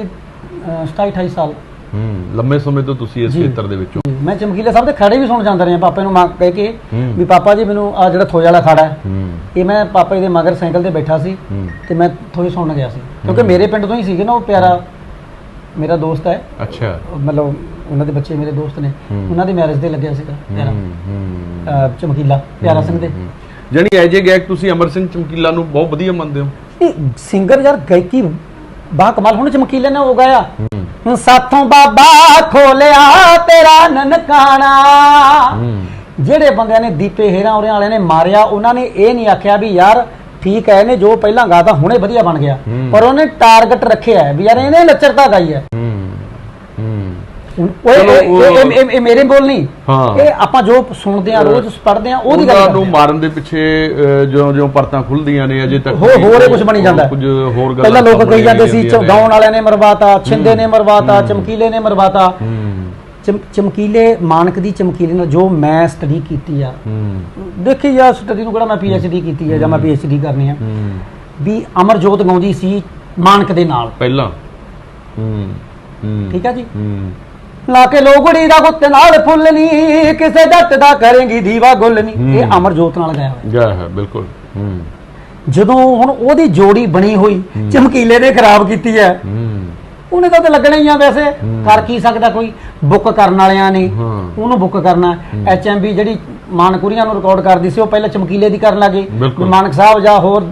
27 28 ਸਾਲ। ਹੂੰ ਲੰਮੇ ਸਮੇਂ ਤੋਂ ਤੁਸੀਂ ਇਸ। ਖੇਤਰ ਦੇ ਵਿੱਚੋਂ ਮੈਂ ਚਮਕੀਲੇ ਸਾਹਿਬ ਦੇ ਖੜੇ ਵੀ ਸੁਣ ਜਾਂਦਾ ਰਿਹਾ ਪਾਪੇ ਨੂੰ ਮੰਗ ਕਹਿ ਕੇ। ਵੀ ਪਾਪਾ ਜੀ ਮੈਨੂੰ ਆ ਜਿਹੜਾ ਥੋਜਾ ਵਾਲਾ ਖੜਾ ਹੈ ਇਹ ਮੈਂ ਪਾਪਾ ਜੀ ਦੇ ਮਗਰ ਸਾਈਕਲ ਤੇ ਬੈਠਾ ਸੀ ਤੇ ਮੈਂ ਥੋੜੀ ਸੁਣਨ ਗਿਆ ਸੀ। ਕਿਉਂਕਿ ਮੇਰੇ ਪਿੰਡ ਤੋਂ ਹੀ ਸੀਗੇ ਨਾ ਉਹ ਪਿਆਰਾ ਮੇਰਾ ਦੋਸਤ ਹੈ। ਅੱਛਾ। ਮਤਲਬ ਉਹਨਾਂ ਦੇ ਬੱਚੇ ਮੇਰੇ ਦੋਸਤ ਨੇ। ਉਹਨਾਂ ਦੀ ਮੈਰਿਜ ਤੇ ਲੱਗਿਆ ਸੀਗਾ ਪਿਆਰਾ। ਹੂੰ। ਹੂੰ ਅਹ ਚਮਕੀਲਾ ਪਿਆਰਾ ਸਿੰਘ ਦੇ। ਜਾਨੀ ਐਜੇ ਗਾਇਕ ਤੁਸੀਂ ਅਮਰ ਸਿੰਘ ਚਮਕੀਲਾ ਨੂੰ ਬਹੁਤ ਵਧੀਆ ਮੰਨਦੇ ਹੋ। ਸਿੰਗਰ ਯਾਰ ਗਾਇਕੀ ਬਾ ਕਮਾਲ ਹੁਣ ਚਮਕੀਲੇ ਨੇ ਹੋ ਗਿਆ ਹੁਣ ਸਾਥੋਂ ਬਾਬਾ ਖੋਲਿਆ ਤੇਰਾ ਨਨਕਾਣਾ। ਜਿਹੜੇ ਬੰਦਿਆਂ ਨੇ ਦੀਪੇ ਹੇਰਾਂ ਔਰਿਆਂ ਵਾਲਿਆਂ ਨੇ ਮਾਰਿਆ ਉਹਨਾਂ ਨੇ ਇਹ ਨਹੀਂ ਆਖਿਆ ਵੀ ਯਾਰ ਠੀਕ ਹੈ ਇਹਨੇ ਜੋ ਪਹਿਲਾਂ ਗਾਤਾ ਹੁਣੇ ਵਧੀਆ ਬਣ ਗਿਆ। ਪਰ ਉਹਨੇ ਟਾਰਗੇਟ ਰੱਖਿਆ ਵੀ ਯਾਰ ਇਹਨੇ ਲੱਚਰਤਾ ਗਾਈ ਹੈ। ਉਹ ਇਹ- ਮੇਰੇ ਬੋਲ ਨਹੀਂ। ਹਾਂ। ਇਹ ਆਪਾਂ ਜੋ ਸੁਣਦੇ ਆ ਰੋਜ਼ ਪੜ੍ਹਦੇ ਆ ਉਹਦੀ ਗੱਲ ਉਹਨਾਂ ਨੂੰ। ਮਾਰਨ ਦੇ ਪਿੱਛੇ ਜਿਉਂ ਜਿਉਂ ਪਰਤਾਂ ਖੁੱਲਦੀਆਂ ਨੇ ਅਜੇ ਤੱਕ ਹੋਰ ਹੋਰ ਇਹ ਕੁਝ ਬਣੀ ਜਾਂਦਾ। ਹੈ। ਕੁਝ ਹੋਰ ਗੱਲਾਂ ਪਹਿਲਾਂ ਲੋਕ ਸਾਹਮਣੇ ਕਹੀ ਜਾਂਦੇ ਸੀ ਆਉਂਦੀਆਂ ਨੇ। ਚੌਗਾਉਣ ਵਾਲਿਆਂ ਨੇ ਮਰਵਾਤਾ ਛਿੰਦੇ ਨੇ ਮਰਵਾਤਾ ਚਮਕੀਲੇ ਨੇ ਮਰਵਾਤਾ। ਹੂੰ। ਚਮ- ਚਮਕੀਲੇ ਮਾਨਕ ਦੀ ਚਮਕੀਲੇ ਨਾਲ ਜੋ ਮੈਂ ਸਟੱਡੀ ਕੀਤੀ ਆ। ਦੇਖੀ ਯਾਰ ਸਟੱਡੀ ਨੂੰ ਕਿਹੜਾ ਮੈਂ ਡੀ ਕੀਤੀ ਜਾਂ ਮੈਂ ਡੀ ਕਰਨੀ ਆ। ਵੀ ਅਮਰਜੋਤ ਗਾਉਂਦੀ ਸੀ ਮਾਨਕ ਦੇ ਨਾਲ। ਪਹਿਲਾਂ। ਹੂੰ। ਹੂੰ। ਠੀਕ ਹੈ ਜੀ? ਹੂੰ। ਲਾ ਕੇ ਲੋਗੜੀ ਦਾ ਗੁੱਤ ਨਾਲ ਫੁੱਲ ਨਹੀਂ ਕਿਸੇ ਜੱਟ ਦਾ ਕਰੇਂਗੀ ਦੀਵਾ ਗੁੱਲ ਨਹੀਂ ਇਹ ਅਮਰਜੋਤ ਨਾਲ ਗਾਇਆ ਹੋਇਆ। ਗਿਆ ਹੈ ਬਿਲਕੁਲ ਹੂੰ। ਜਦੋਂ ਹੁਣ ਉਹਦੀ ਜੋੜੀ ਬਣੀ ਹੋਈ ਚਮਕੀਲੇ ਨੇ ਖਰਾਬ ਕੀਤੀ ਹੈ ਹੂੰ। ਉਹਨੇ ਤਾਂ ਤੇ ਲੱਗਣਾ ਹੀ ਆ ਵੈਸੇ ਕਰ ਕੀ ਸਕਦਾ ਕੋਈ? ਬੁੱਕ ਕਰਨ ਵਾਲਿਆਂ ਨੇ। ਉਹਨੂੰ ਬੁੱਕ ਕਰਨਾ ਐਚਐਮਬੀ ਜਿਹੜੀ ਮਾਨਕੁਰੀਆਂ ਨੂੰ ਰਿਕਾਰਡ ਕਰਦੀ ਸੀ ਉਹ ਪਹਿਲਾਂ ਚਮਕੀਲੇ ਦੀ ਕਰਨ ਲੱਗੇ। ਬਿਲਕੁਲ। ਮਾਨਕ ਸਾਹਿਬ ਜਾਂ ਹੋਰ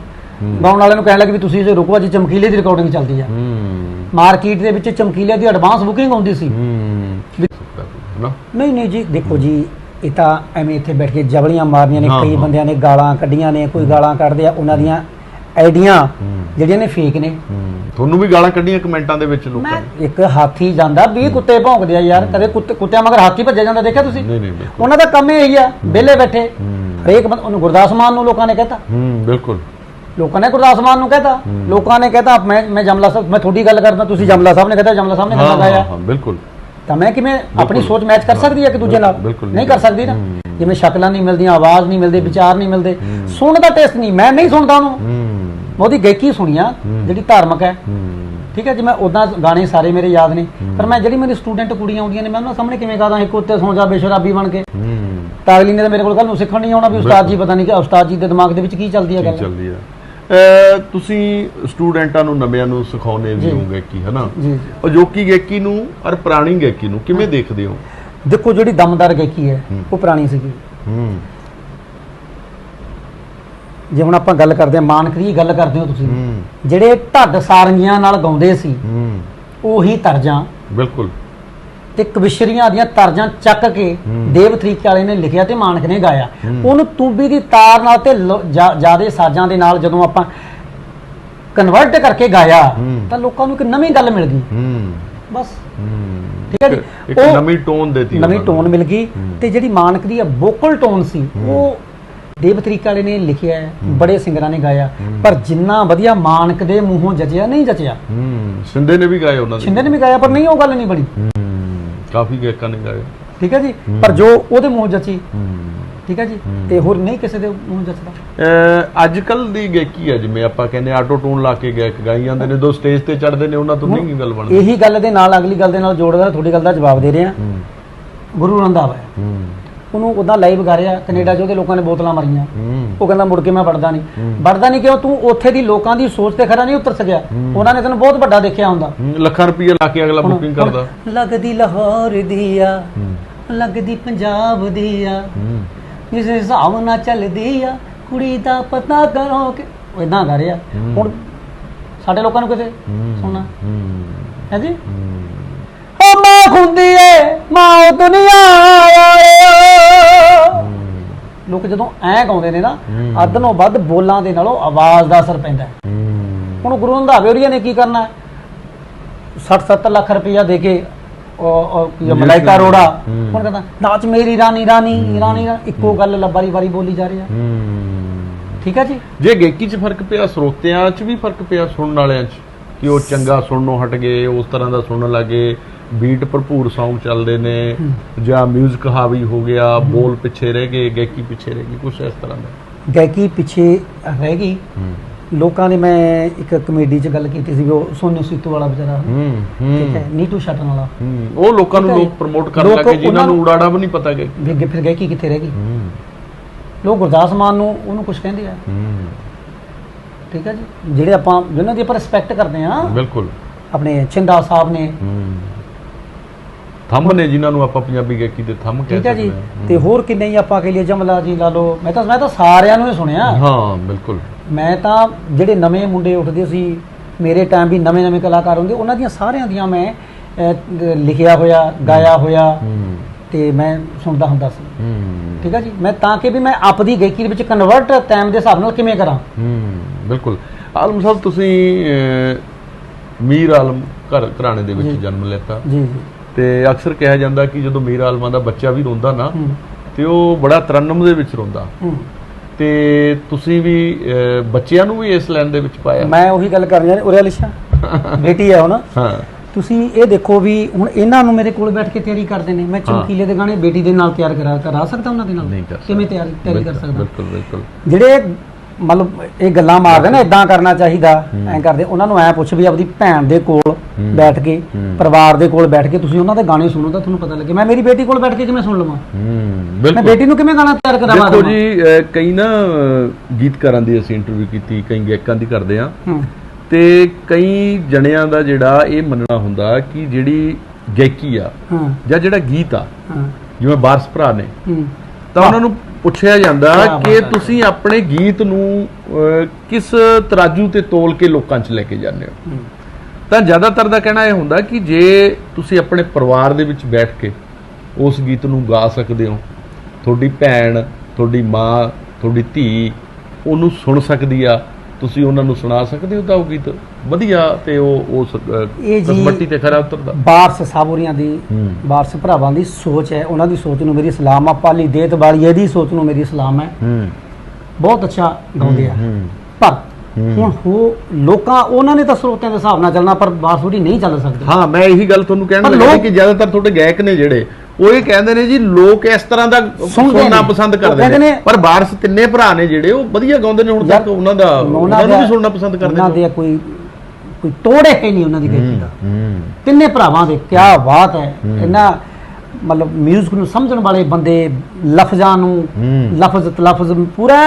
ਗਾਉਣ ਵਾਲਿਆਂ ਨੂੰ ਕਹਿਣ ਲੱਗੇ ਵੀ ਤੁਸੀਂ ਜੇ ਰੁਕੋ ਜੀ ਚਮਕੀਲੇ ਦੀ ਰਿਕਾਰਡਿੰਗ ਚੱਲਦੀ ਆ। ਹੂੰ। ਮਾਰਕੀਟ ਦੇ ਵਿੱਚ ਚਮਕੀਲੇ ਦੀ ਐਡਵਾਂਸ ਬੁਕਿੰਗ ਹੁੰਦੀ ਸੀ। ਹੂੰ। ਨਹੀਂ ਨਹੀਂ ਜੀ ਦੇਖੋ ਜੀ ਇਹ ਤਾਂ ਐਵੇਂ ਇੱਥੇ ਬੈਠ ਕੇ ਜਬਲੀਆਂ ਮਾਰਨੀਆਂ ਨੇ ਕਈ। ਬੰਦਿਆਂ ਨੇ ਗਾਲਾਂ ਕੱਢੀਆਂ ਨੇ ਕੋਈ ਗਾਲਾਂ ਕੱਢਦੇ ਆ ਉਹਨਾਂ ਦੀਆਂ ਆਈਡੀਆਂ। ਜਿਹੜੀਆਂ ਨੇ ਫੇਕ ਨੇ। ਤੁਹਾਨੂੰ ਵੀ ਗਾਲਾਂ ਕੱਢੀਆਂ ਕਮੈਂਟਾਂ ਦੇ ਵਿੱਚ ਲੋਕਾਂ ਮੈਂ ਨੇ? ਇੱਕ ਹਾਥੀ ਜਾਂਦਾ 20 ਕੁੱਤੇ ਭੌਂਕਦੇ ਆ ਯਾਰ ਕਦੇ ਕੁੱਤੇ ਕੁੱਤਿਆਂ ਮਗਰ ਹਾਥੀ ਭੱਜਿਆ ਜਾਂਦਾ ਦੇਖਿਆ ਤੁਸੀਂ? ਨਹੀਂ ਨਹੀਂ ਉਹਨਾਂ ਦਾ ਕੰਮ ਹੀ ਇਹੀ ਆ ਵਿਹਲੇ ਬੈਠੇ। ਹਰੇਕ ਬੰਦ ਉਹਨੂੰ ਗੁਰਦਾਸ ਮਾਨ ਨੂੰ ਲੋਕਾਂ ਨੇ ਕਹਿਤਾ। ਹੂੰ ਬਿਲਕੁਲ। ਲੋਕਾਂ ਨੇ ਗੁਰਦਾਸ ਮਾਨ ਨੂੰ ਕਹਿਤਾ। ਲੋਕਾਂ ਨੇ ਕਹਿਤਾ ਮੈਂ ਮੈਂ ਜਮਲਾ ਸਾਹਿਬ ਮੈਂ ਤੁਹਾਡੀ ਗੱਲ ਕਰਦਾ ਤੁਸੀਂ ਜਮਲਾ ਸਾਹਿਬ ਨੇ ਕਹਿਤਾ ਜਮਲਾ ਸਾਹਿਬ ਨੇ ਗਾਇਆ ਹਾਂ ਬਿਲਕੁਲ। ਤਾਂ ਮੈਂ ਕਿਵੇਂ ਆਪਣੀ ਸੋਚ ਮੈਚ ਕਰ ਸਕਦੀ ਹੈ ਕਿ ਦੂਜੇ ਨਾਲ? ਨਹੀਂ ਕਰ ਸਕਦੀ ਨਾ? ਹੂੰ। ਜਿਵੇਂ ਸ਼ਕਲਾਂ ਨਹੀਂ ਮਿਲਦੀਆਂ ਆਵਾਜ਼ ਨਹੀਂ ਮਿਲਦੀ ਵਿਚਾਰ ਨਹੀਂ ਮਿਲਦੇ। ਸੁਣਨ ਦਾ ਟੈਸਟ ਨਹੀਂ ਮੈਂ ਨਹੀਂ ਸੁਣਦਾ ਉਹਨੂੰ। ਹੂੰ। ਉਹਦੀ ਗਾਇਕੀ ਸੁਣੀਆ ਜਿਹੜੀ ਧਾਰਮਿਕ ਹੈ। ਹੂੰ। ਠੀਕ ਹੈ ਜੀ ਮੈਂ ਉਦਾਂ ਗਾਣੇ ਸਾਰੇ ਮੇਰੇ ਯਾਦ ਨੇ। ਪਰ ਮੈਂ ਜਿਹੜੀ ਮੇਰੀ ਸਟੂਡੈਂਟ ਕੁੜੀਆਂ ਆਉਂਦੀਆਂ ਨੇ ਮੈਂ ਉਹਨਾਂ ਸਾਹਮਣੇ ਕਿਵੇਂ ਗਾਦਾ ਇੱਕ ਉੱਤੇ ਸੌਂ ਜਾ ਬੇਸ਼ਰਾਬੀ ਬਣ ਕੇ। ਹੂੰ। ਤਾਂ ਅਗਲੀ ਨੇ ਤਾਂ ਮੇਰੇ ਕੋਲ ਕੱਲ ਨੂੰ ਸਿੱਖਣ ਨਹੀਂ ਆਉਣਾ ਵੀ ਉਸਤਾਦ ਜੀ ਪਤਾ ਨਹੀਂ ਕਿ ਉਸਤਾਦ ਜੀ ਦੇ ਦਿਮਾਗ ਦੇ ਵਿੱਚ ਕੀ ਚੱਲਦੀ ਹੈ ਗੱਲ। ਚੱਲਦੀ ਅਹ ਤੁਸੀਂ ਸਟੂਡੈਂਟਾਂ ਨੂੰ ਨਵਿਆਂ ਨੂੰ ਸਿਖਾਉਨੇ ਵੀ। ਹੋਗੇ ਕੀ ਹਨਾ? ਅਜੋਕੀ ਗਾਇਕੀ ਨੂੰ ਔਰ ਪੁਰਾਣੀ ਗਾਇਕੀ ਨੂੰ ਕਿਵੇਂ ਦੇਖਦੇ ਹੋ? ਦੇਖੋ ਜਿਹੜੀ ਦਮਦਾਰ ਗਾਇਕੀ ਹੈ। ਉਹ ਪੁਰਾਣੀ ਸੀਗੀ। ਹੂੰ। ਜੇ ਹੁਣ ਆਪਾਂ ਗੱਲ ਕਰਦੇ ਹਾਂ ਮਾਨਕ ਦੀ ਗੱਲ ਕਰਦੇ ਹੋ ਤੁਸੀਂ ਜਿਹੜੇ ਢੱਡ ਸਾਰੰਗੀਆਂ ਨਾਲ ਗਾਉਂਦੇ ਸੀ ਉਹੀ ਤਰਜਾਂ ਬਿਲਕੁਲ। ਤੇ ਕਵਿਸ਼ਰੀਆਂ ਦੀਆਂ ਤਰਜਾਂ ਚੱਕ ਕੇ। ਦੇਵ ਤਰੀਕੇ ਵਾਲੇ ਨੇ ਲਿਖਿਆ ਤੇ ਮਾਨਕ ਨੇ ਗਾਇਆ। ਉਹਨੂੰ ਤੂਬੀ ਦੀ ਤਾਰ ਨਾਲ ਤੇ ਜਿਆਦੇ ਸਾਜ਼ਾਂ ਦੇ ਨਾਲ ਜਦੋਂ ਆਪਾਂ ਕਨਵਰਟ ਕਰਕੇ ਗਾਇਆ। ਤਾਂ ਲੋਕਾਂ ਨੂੰ ਇੱਕ ਨਵੀਂ ਗੱਲ ਮਿਲ ਗਈ। ਬਸ। ਠੀਕ ਹੈ ਜੀ? ਇੱਕ ਨਵੀਂ ਟੋਨ ਦੇਤੀ ਨਵੀਂ ਟੋਨ ਮਿਲ ਗਈ। ਤੇ ਜਿਹੜੀ ਮਾਨਕ ਦੀ ਵੋਕਲ ਟੋਨ ਸੀ ਉਹ ਦੇਵ ਤਰੀਕੇ ਵਾਲੇ ਨੇ ਲਿਖਿਆ ਹੈ ਬੜੇ ਸਿੰਗਰਾਂ ਨੇ ਗਾਇਆ। ਪਰ ਜਿੰਨਾ ਵਧੀਆ ਮਾਨਕ ਦੇ ਮੂੰਹੋਂ ਜਚਿਆ ਨਹੀਂ ਜਚਿਆ। ਹੂੰ। ਸਿੰਦੇ ਨੇ ਵੀ ਗਾਏ ਉਹਨਾਂ ਦੇ। ਛਿੰਦੇ ਨੇ ਵੀ ਗਾਇਆ ਪਰ ਨਹੀਂ ਉਹ ਗੱਲ ਨਹੀਂ ਬਣੀ। ਕਾਫੀ ਗਾਇਕਾਂ ਨੇ ਗਾਏ ਠੀਕ ਹੈ ਜੀ? ਪਰ ਜੋ ਉਹਦੇ ਮੂੰਹ ਜਚੀ। ਠੀਕ ਹੈ ਜੀ? ਤੇ ਹੋਰ ਨਹੀਂ ਕਿਸੇ ਦੇ ਮੂੰਹ ਜਚਦਾ? ਅੱਜ ਕੱਲ ਦੀ ਗਾਇਕੀ ਹੈ ਜਿਵੇਂ ਆਪਾਂ ਕਹਿੰਦੇ ਆਟੋ ਟੂਨ ਲਾ ਕੇ ਗਾਇਕ ਗਾਈ ਜਾਂਦੇ ਨੇ ਦੋ ਸਟੇਜ ਤੇ ਚੜਦੇ ਨੇ ਉਹਨਾਂ ਤੋਂ ਨਹੀਂ ਗੱਲ ਬਣਦੀ। ਇਹੀ ਗੱਲ ਦੇ ਨਾਲ ਅਗਲੀ ਗੱਲ ਦੇ ਨਾਲ ਜੋੜਦਾ ਤੁਹਾਡੀ ਗੱਲ ਦਾ ਜਵਾਬ ਦੇ ਰਿਹਾ ਹੂੰ। ਗੁਰੂ ਰੰਧਾਵਾ ਹੂੰ। ਉਹਨੂੰ ਉਦਾਂ ਲਾਈਵ ਰਿਹਾ ਕੈਨੇਡਾ 'ਚ ਉਹਦੇ ਲੋਕਾਂ ਨੇ ਬੋਤਲਾਂ ਮਾਰੀਆਂ। ਉਹ ਕਹਿੰਦਾ ਮੁੜ ਕੇ ਮੈਂ ਵੜਦਾ ਨਹੀਂ। ਵੜਦਾ ਨਹੀਂ ਕਿਉਂ? ਤੂੰ ਉੱਥੇ ਦੀ ਲੋਕਾਂ ਦੀ ਸੋਚ ਤੇ ਖਰਾ ਨਹੀਂ ਉਤਰ ਸਕਿਆ। ਉਹਨਾਂ ਨੇ ਤੈਨੂੰ ਬਹੁਤ ਵੱਡਾ ਦੇਖਿਆ ਹੁੰਦਾ। ਲੱਖਾਂ ਰੁਪਏ ਲਾ ਕੇ ਅਗਲਾ ਬੁਕਿੰਗ ਕਰਦਾ। ਲੱਗਦੀ ਲਾਹੌਰ ਦੀ ਆ ਲੱਗਦੀ ਪੰਜਾਬ ਦੀ ਆ। ਜਿਸ ਹਿਸਾਬ ਨਾਲ ਚੱਲਦੀ ਆ ਕੁੜੀ ਦਾ ਪਤਾ ਕਰੋ ਕਿ ਉਹ ਇਦਾਂ ਕਰ ਰਿਹਾ। ਹੁਣ ਸਾਡੇ ਲੋਕਾਂ ਨੂੰ ਕਿਤੇ ਸੁਣਨਾ? ਹੂੰ। ਜੀ? ਉਹ ਮਾਂ ਖੁੰਦੀ ਏ ਮਾਂ ਦੁਨੀਆ ਲੋਕ ਜਦੋਂ ਐ ਗਾਉਂਦੇ ਨੇ ਨਾ। ਅੱਧ ਨਾਲੋਂ ਵੱਧ ਬੋਲਾਂ ਦੇ ਨਾਲੋਂ ਆਵਾਜ਼ ਦਾ ਅਸਰ ਪੈਂਦਾ ਹੁਣ ਗੁਰੂ ਰੰਧਾਵੇ ਹੋਰੀਆਂ ਨੇ ਕੀ ਕਰਨਾ 60 70 ਲੱਖ ਰੁਪਇਆ ਦੇ ਕੇ ਉਹ ਮਲਾਈਕਾ. ਰੋੜਾ। ਹੁਣ ਕਹਿੰਦਾ ਨਾਚ ਮੇਰੀ ਰਾਣੀ ਰਾਣੀ ਰਾਣੀ ਇੱਕੋ ਗੱਲ ਲਬਾਰੀ ਵਾਰੀ ਬੋਲੀ ਜਾ ਰਹੀ ਆ ਠੀਕ ਹੈ ਜੀ? ਜੇ ਗਾਇਕੀ 'ਚ ਫ਼ਰਕ ਪਿਆ ਸਰੋਤਿਆਂ 'ਚ ਵੀ ਫ਼ਰਕ ਪਿਆ ਸੁਣਨ ਵਾਲਿਆਂ 'ਚ? ਕਿ ਉਹ ਚੰਗਾ ਸੁਣਨੋਂ ਹਟ ਗਏ ਉਸ ਤਰ੍ਹਾਂ ਦਾ ਸੁਣਨ ਲੱਗੇ ਬੀਟ ਭਰਪੂਰ Song ਚੱਲਦੇ ਨੇ ਜਾਂ 뮤직 ਹਾਵੀ ਹੋ ਗਿਆ ਬੋਲ ਪਿੱਛੇ ਰਹਿ ਗਏ ਗਾਇਕੀ ਪਿੱਛੇ ਰਹਿ ਗਈ ਕੁਛ ਇਸ ਤਰ੍ਹਾਂ ਦਾ। ਗਾਇਕੀ ਪਿੱਛੇ ਰਹਿ ਗਈ। ਲੋਕਾਂ ਨੇ ਮੈਂ ਇੱਕ ਕਮੇਡੀ 'ਚ ਗੱਲ ਕੀਤੀ ਸੀ ਉਹ ਸੋਨੂ ਸੀਤੂ ਵਾਲਾ ਵਿਚਾਰਾ। ਹੂੰ ਠੀਕ ਹੈ ਨੀਟੂ ਛੱਟਣ ਵਾਲਾ। ਉਹ ਲੋਕਾਂ ਨੂੰ ਲੋਕ। ਪ੍ਰਮੋਟ ਕਰਨ ਲੱਗੇ ਜਿਨ੍ਹਾਂ ਨੂੰ ਉਡਾੜਾ ਵੀ ਨਹੀਂ ਪਤਾ ਅੱਗੇ ਫਿਰ ਗਏ ਕੀ ਕਿੱਥੇ ਰਹਿ ਗਈ। ਲੋਕ ਗੁਰਦਾਸ ਮਾਨ ਨੂੰ ਉਹਨੂੰ ਕੁਝ ਕਹਿੰਦੇ ਆ। ਹੂੰ। ਠੀਕ ਹੈ ਜੀ। ਜਿਹੜੇ ਆਪਾਂ ਜਿਹਨਾਂ ਦੀ ਆਪਾਂ ਰਿਸਪੈਕਟ ਕਰਦੇ ਆ ਬਿਲਕੁਲ। ਆਪਣੇ ਚਿੰਦਾ ਸਾਹਿਬ ਨੇ। ਥੰਮ ਨੇ ਜਿਨ੍ਹਾਂ ਨੂੰ ਆਪਾਂ ਪੰਜਾਬੀ ਗਾਇਕੀ ਦੇ ਥੰਮ ਕਹਿ ਠੀਕ ਹੈ ਜੀ। ਤੇ ਹੋਰ ਕਿੰਨੇ ਹੀ ਆਪਾਂ ਕੇ ਲਈ ਜਮਲਾ ਜੀ ਲਾ ਲਓ। ਮੈਂ ਤਾਂ ਮੈਂ ਤਾਂ ਸਾਰਿਆਂ ਨੂੰ ਹੀ ਸੁਣਿਆ। ਹਾਂ ਬਿਲਕੁਲ। ਮੈਂ ਤਾਂ ਜਿਹੜੇ ਨਵੇਂ ਮੁੰਡੇ ਉੱਠਦੇ ਸੀ ਮੇਰੇ ਟਾਈਮ ਵੀ ਨਵੇਂ ਨਵੇਂ ਕਲਾਕਾਰ ਹੁੰਦੇ ਉਹਨਾਂ ਦੀਆਂ ਸਾਰਿਆਂ ਦੀਆਂ ਮੈਂ ਲਿਖਿਆ ਹੋਇਆ ਗਾਇਆ ਹੋਇਆ। ਤੇ ਮੈਂ ਸੁਣਦਾ ਹੁੰਦਾ ਸੀ। ਠੀਕ ਹੈ ਜੀ? ਮੈਂ ਤਾਂ ਕਿ ਵੀ ਮੈਂ ਆਪਦੀ ਗਾਇਕੀ ਦੇ ਵਿੱਚ ਕਨਵਰਟ ਟਾਈਮ ਦੇ ਹਿਸਾਬ ਨਾਲ ਕਿਵੇਂ ਕਰਾਂ। ਬਿਲਕੁਲ। ਆਲਮ ਸਾਹਿਬ ਤੁਸੀਂ ਮੀਰ ਆਲਮ ਘਰ ਘਰਾਣੇ ਦੇ ਵਿੱਚ। ਜਨਮ ਲਿੱਤਾ। ਜੀ ਜੀ। ਤੇ ਅਕਸਰ ਕਿਹਾ ਜਾਂਦਾ ਕਿ ਜਦੋਂ ਮੀਰ ਆਲਮਾਂ ਦਾ ਬੱਚਾ ਵੀ ਰੋਂਦਾ ਨਾ ਤੇ ਉਹ ਬੜਾ ਤਰਨਮ ਦੇ ਵਿੱਚ ਰੋਂਦਾ। ਤੇ ਤੁਸੀਂ ਵੀ ਬੱਚਿਆਂ ਨੂੰ ਵੀ ਇਸ ਲਾਈਨ ਦੇ ਵਿੱਚ ਪਾਇਆ? ਮੈਂ ਉਹੀ ਗੱਲ ਕਰ ਰਿਹਾ ਉਰੇ ਅਲਿਸ਼ਾ ਬੇਟੀ ਹੈ ਹੁਣ ਹਾਂ। ਤੁਸੀਂ ਇਹ ਦੇਖੋ ਵੀ ਹੁਣ ਇਹਨਾਂ ਨੂੰ ਮੇਰੇ ਕੋਲ ਬੈਠ ਕੇ ਤਿਆਰੀ ਕਰਦੇ ਨੇ। ਮੈਂ। ਚਮਕੀਲੇ ਦੇ ਗਾਣੇ ਬੇਟੀ ਦੇ ਨਾਲ ਤਿਆਰ ਕਰਾ ਕਰਾ ਸਕਦਾ ਉਹਨਾਂ ਦੇ ਨਾਲ। ਕਿਵੇਂ ਤਿਆਰ ਤਿਆਰੀ ਕਰ ਸਕਦਾ? ਬਿਲਕੁਲ ਬਿਲਕੁਲ। ਜਿਹੜੇ ਮਤਲਬ ਇਹ ਗੱਲਾਂ ਮਾਰਦੇ ਨੇ ਇਦਾਂ ਕਰਨਾ ਚਾਹੀਦਾ। ਐਂ ਕਰਦੇ ਉਹਨਾਂ ਨੂੰ ਐ ਪੁੱਛ ਵੀ ਆਪਦੀ ਭੈਣ ਦੇ ਕੋਲ। ਬੈਠ ਕੇ। ਪਰਿਵਾਰ ਦੇ ਕੋਲ ਬੈਠ ਕੇ ਤੁਸੀਂ ਉਹਨਾਂ ਦੇ ਗਾਣੇ ਸੁਣੋ ਤਾਂ ਤੁਹਾਨੂੰ ਪਤਾ ਲੱਗੇ। ਮੈਂ ਮੇਰੀ ਬੇਟੀ ਕੋਲ ਬੈਠ ਕੇ ਕਿਵੇਂ ਸੁਣ ਲਵਾਂ? ਮੈਂ ਬਿਲਕੁਲ। ਬੇਟੀ ਨੂੰ ਕਿਵੇਂ ਗਾਣਾ ਤਿਆਰ ਕਰਾਵਾਂ ਦੇਖੋ ਜੀ ਅਹ, ਕਈ ਨਾ ਗੀਤਕਾਰਾਂ ਦੀ ਅਸੀਂ ਇੰਟਰਵਿਊ ਕੀਤੀ ਕਈ ਗਾਇਕਾਂ ਦੀ ਕਰਦੇ ਆ ਹੂੰ। ਤੇ ਕਈ ਜਣਿਆਂ ਦਾ ਜਿਹੜਾ ਇਹ ਮੰਨਣਾ ਹੁੰਦਾ ਕਿ ਜਿਹੜੀ ਗਾਇਕੀ ਆ ਹਾਂ। ਜਾਂ ਜਿਹੜਾ ਗੀਤ ਆ ਹਾਂ। ਜਿਵੇਂ ਬਾਰਸ ਭਰਾ ਨੇ ਹੂੰ। ਤਾਂ ਉਹਨਾਂ ਨੂੰ ਪੁੱਛਿਆ ਜਾਂਦਾ ਕਿ। ਤੁਸੀਂ ਆਪਣੇ ਗੀਤ ਨੂੰ ਕਿਸ ਤਰਾਜੂ ਤੇ ਤੋਲ ਕੇ ਲੋਕਾਂ 'ਚ ਲੈ ਕੇ ਜਾਂਦੇ ਹੂੰ। ਤਾਂ ਜ਼ਿਆਦਾਤਰ ਦਾ ਕਹਿਣਾ ਇਹ ਹੁੰਦਾ ਕਿ ਜੇ ਤੁਸੀਂ ਆਪਣੇ ਪਰਿਵਾਰ ਦੇ ਵਿੱਚ ਬੈਠ ਕੇ ਉਸ ਗੀਤ ਨੂੰ ਗਾ ਸਕਦੇ ਹੋ ਤੁਹਾਡੀ ਭੈਣ ਤੁਹਾਡੀ ਮਾਂ ਤੁਹਾਡੀ ਧੀ ਉਹਨੂੰ ਸੁਣ ਸਕਦੀ ਆ ਤੁਸੀਂ ਉਹਨਾਂ ਨੂੰ ਸੁਣਾ ਸਕਦੇ ਹੋ ਤਾਂ ਉਹ ਗੀਤ? ਵਧੀਆ ਤੇ ਉਹ ਉਸ ਕਸਮੱਟੀ ਤੇ ਖਰਾ ਉਤਰਦਾ। ਬਾਰਸ ਸਾਬੂਰੀਆਂ ਦੀ ਬਾਰਸ ਭਰਾਵਾਂ ਦੀ ਸੋਚ ਹੈ। ਉਹਨਾਂ ਦੀ ਸੋਚ ਨੂੰ ਮੇਰੀ ਸਲਾਮ ਆ। ਪਾਲੀ ਦੇਤ ਵਾਲੀ ਦੀ ਸੋਚ ਨੂੰ ਮੇਰੀ ਸਲਾਮ ਹੈ। ਬਹੁਤ ਅੱਛਾ ਗਾਉਂਦੇ ਆ। ਪਰ। ਹੁਣ ਹੋ ਲੋਕਾਂ ਉਹਨਾਂ ਨੇ ਤਾਂ ਸਰੋਤਿਆਂ ਦੇ ਹਿਸਾਬ ਨਾਲ ਚੱਲਣਾ ਪਰ ਬਾਂਸੁਰੀ ਨਹੀਂ ਚੱਲ ਸਕਦੀ। ਹਾਂ ਮੈਂ ਇਹੀ ਗੱਲ ਤੁਹਾਨੂੰ ਕਹਿਣ ਲੱਗਾ ਕਿ ਜ਼ਿਆਦਾਤਰ ਤੁਹਾਡੇ ਗਾਇਕ ਨੇ ਜਿਹੜੇ ਉਹ ਇਹ ਕਹਿੰਦੇ ਨੇ ਜੀ ਲੋਕ ਇਸ ਤਰ੍ਹਾਂ ਦਾ ਸੁਣਨਾ ਨੇ। ਪਸੰਦ ਕਰਦੇ ਨੇ ਨੇ- ਪਰ ਬਾਰਸ ਤਿੰਨੇ ਭਰਾ ਨੇ ਜਿਹੜੇ ਉਹ ਵਧੀਆ ਗਾਉਂਦੇ ਨੇ ਹੁਣ ਤੱਕ ਉਹਨਾਂ ਦਾ ਉਹਨਾਂ ਨੂੰ ਵੀ ਸੁਣਨਾ ਪਸੰਦ ਕਰਦੇ ਉਹਨਾਂ ਦੇ ਕੋਈ ਕੋਈ ਤੋੜੇ ਹੈ ਨਹੀਂ ਉਹਨਾਂ ਦੀ ਗਾਇਕੀ ਦਾ ਤਿੰਨੇ ਭਰਾਵਾਂ ਦੇ ਕੀ ਬਾਤ ਹੈ। ਇਹਨਾਂ ਮਤਲਬ 뮤직 ਨੂੰ ਸਮਝਣ ਵਾਲੇ ਬੰਦੇ ਲਫ਼ਜ਼ਾਂ ਨੂੰ। ਲਫ਼ਜ਼ ਤਲਫ਼ਜ਼ ਪੂਰਾ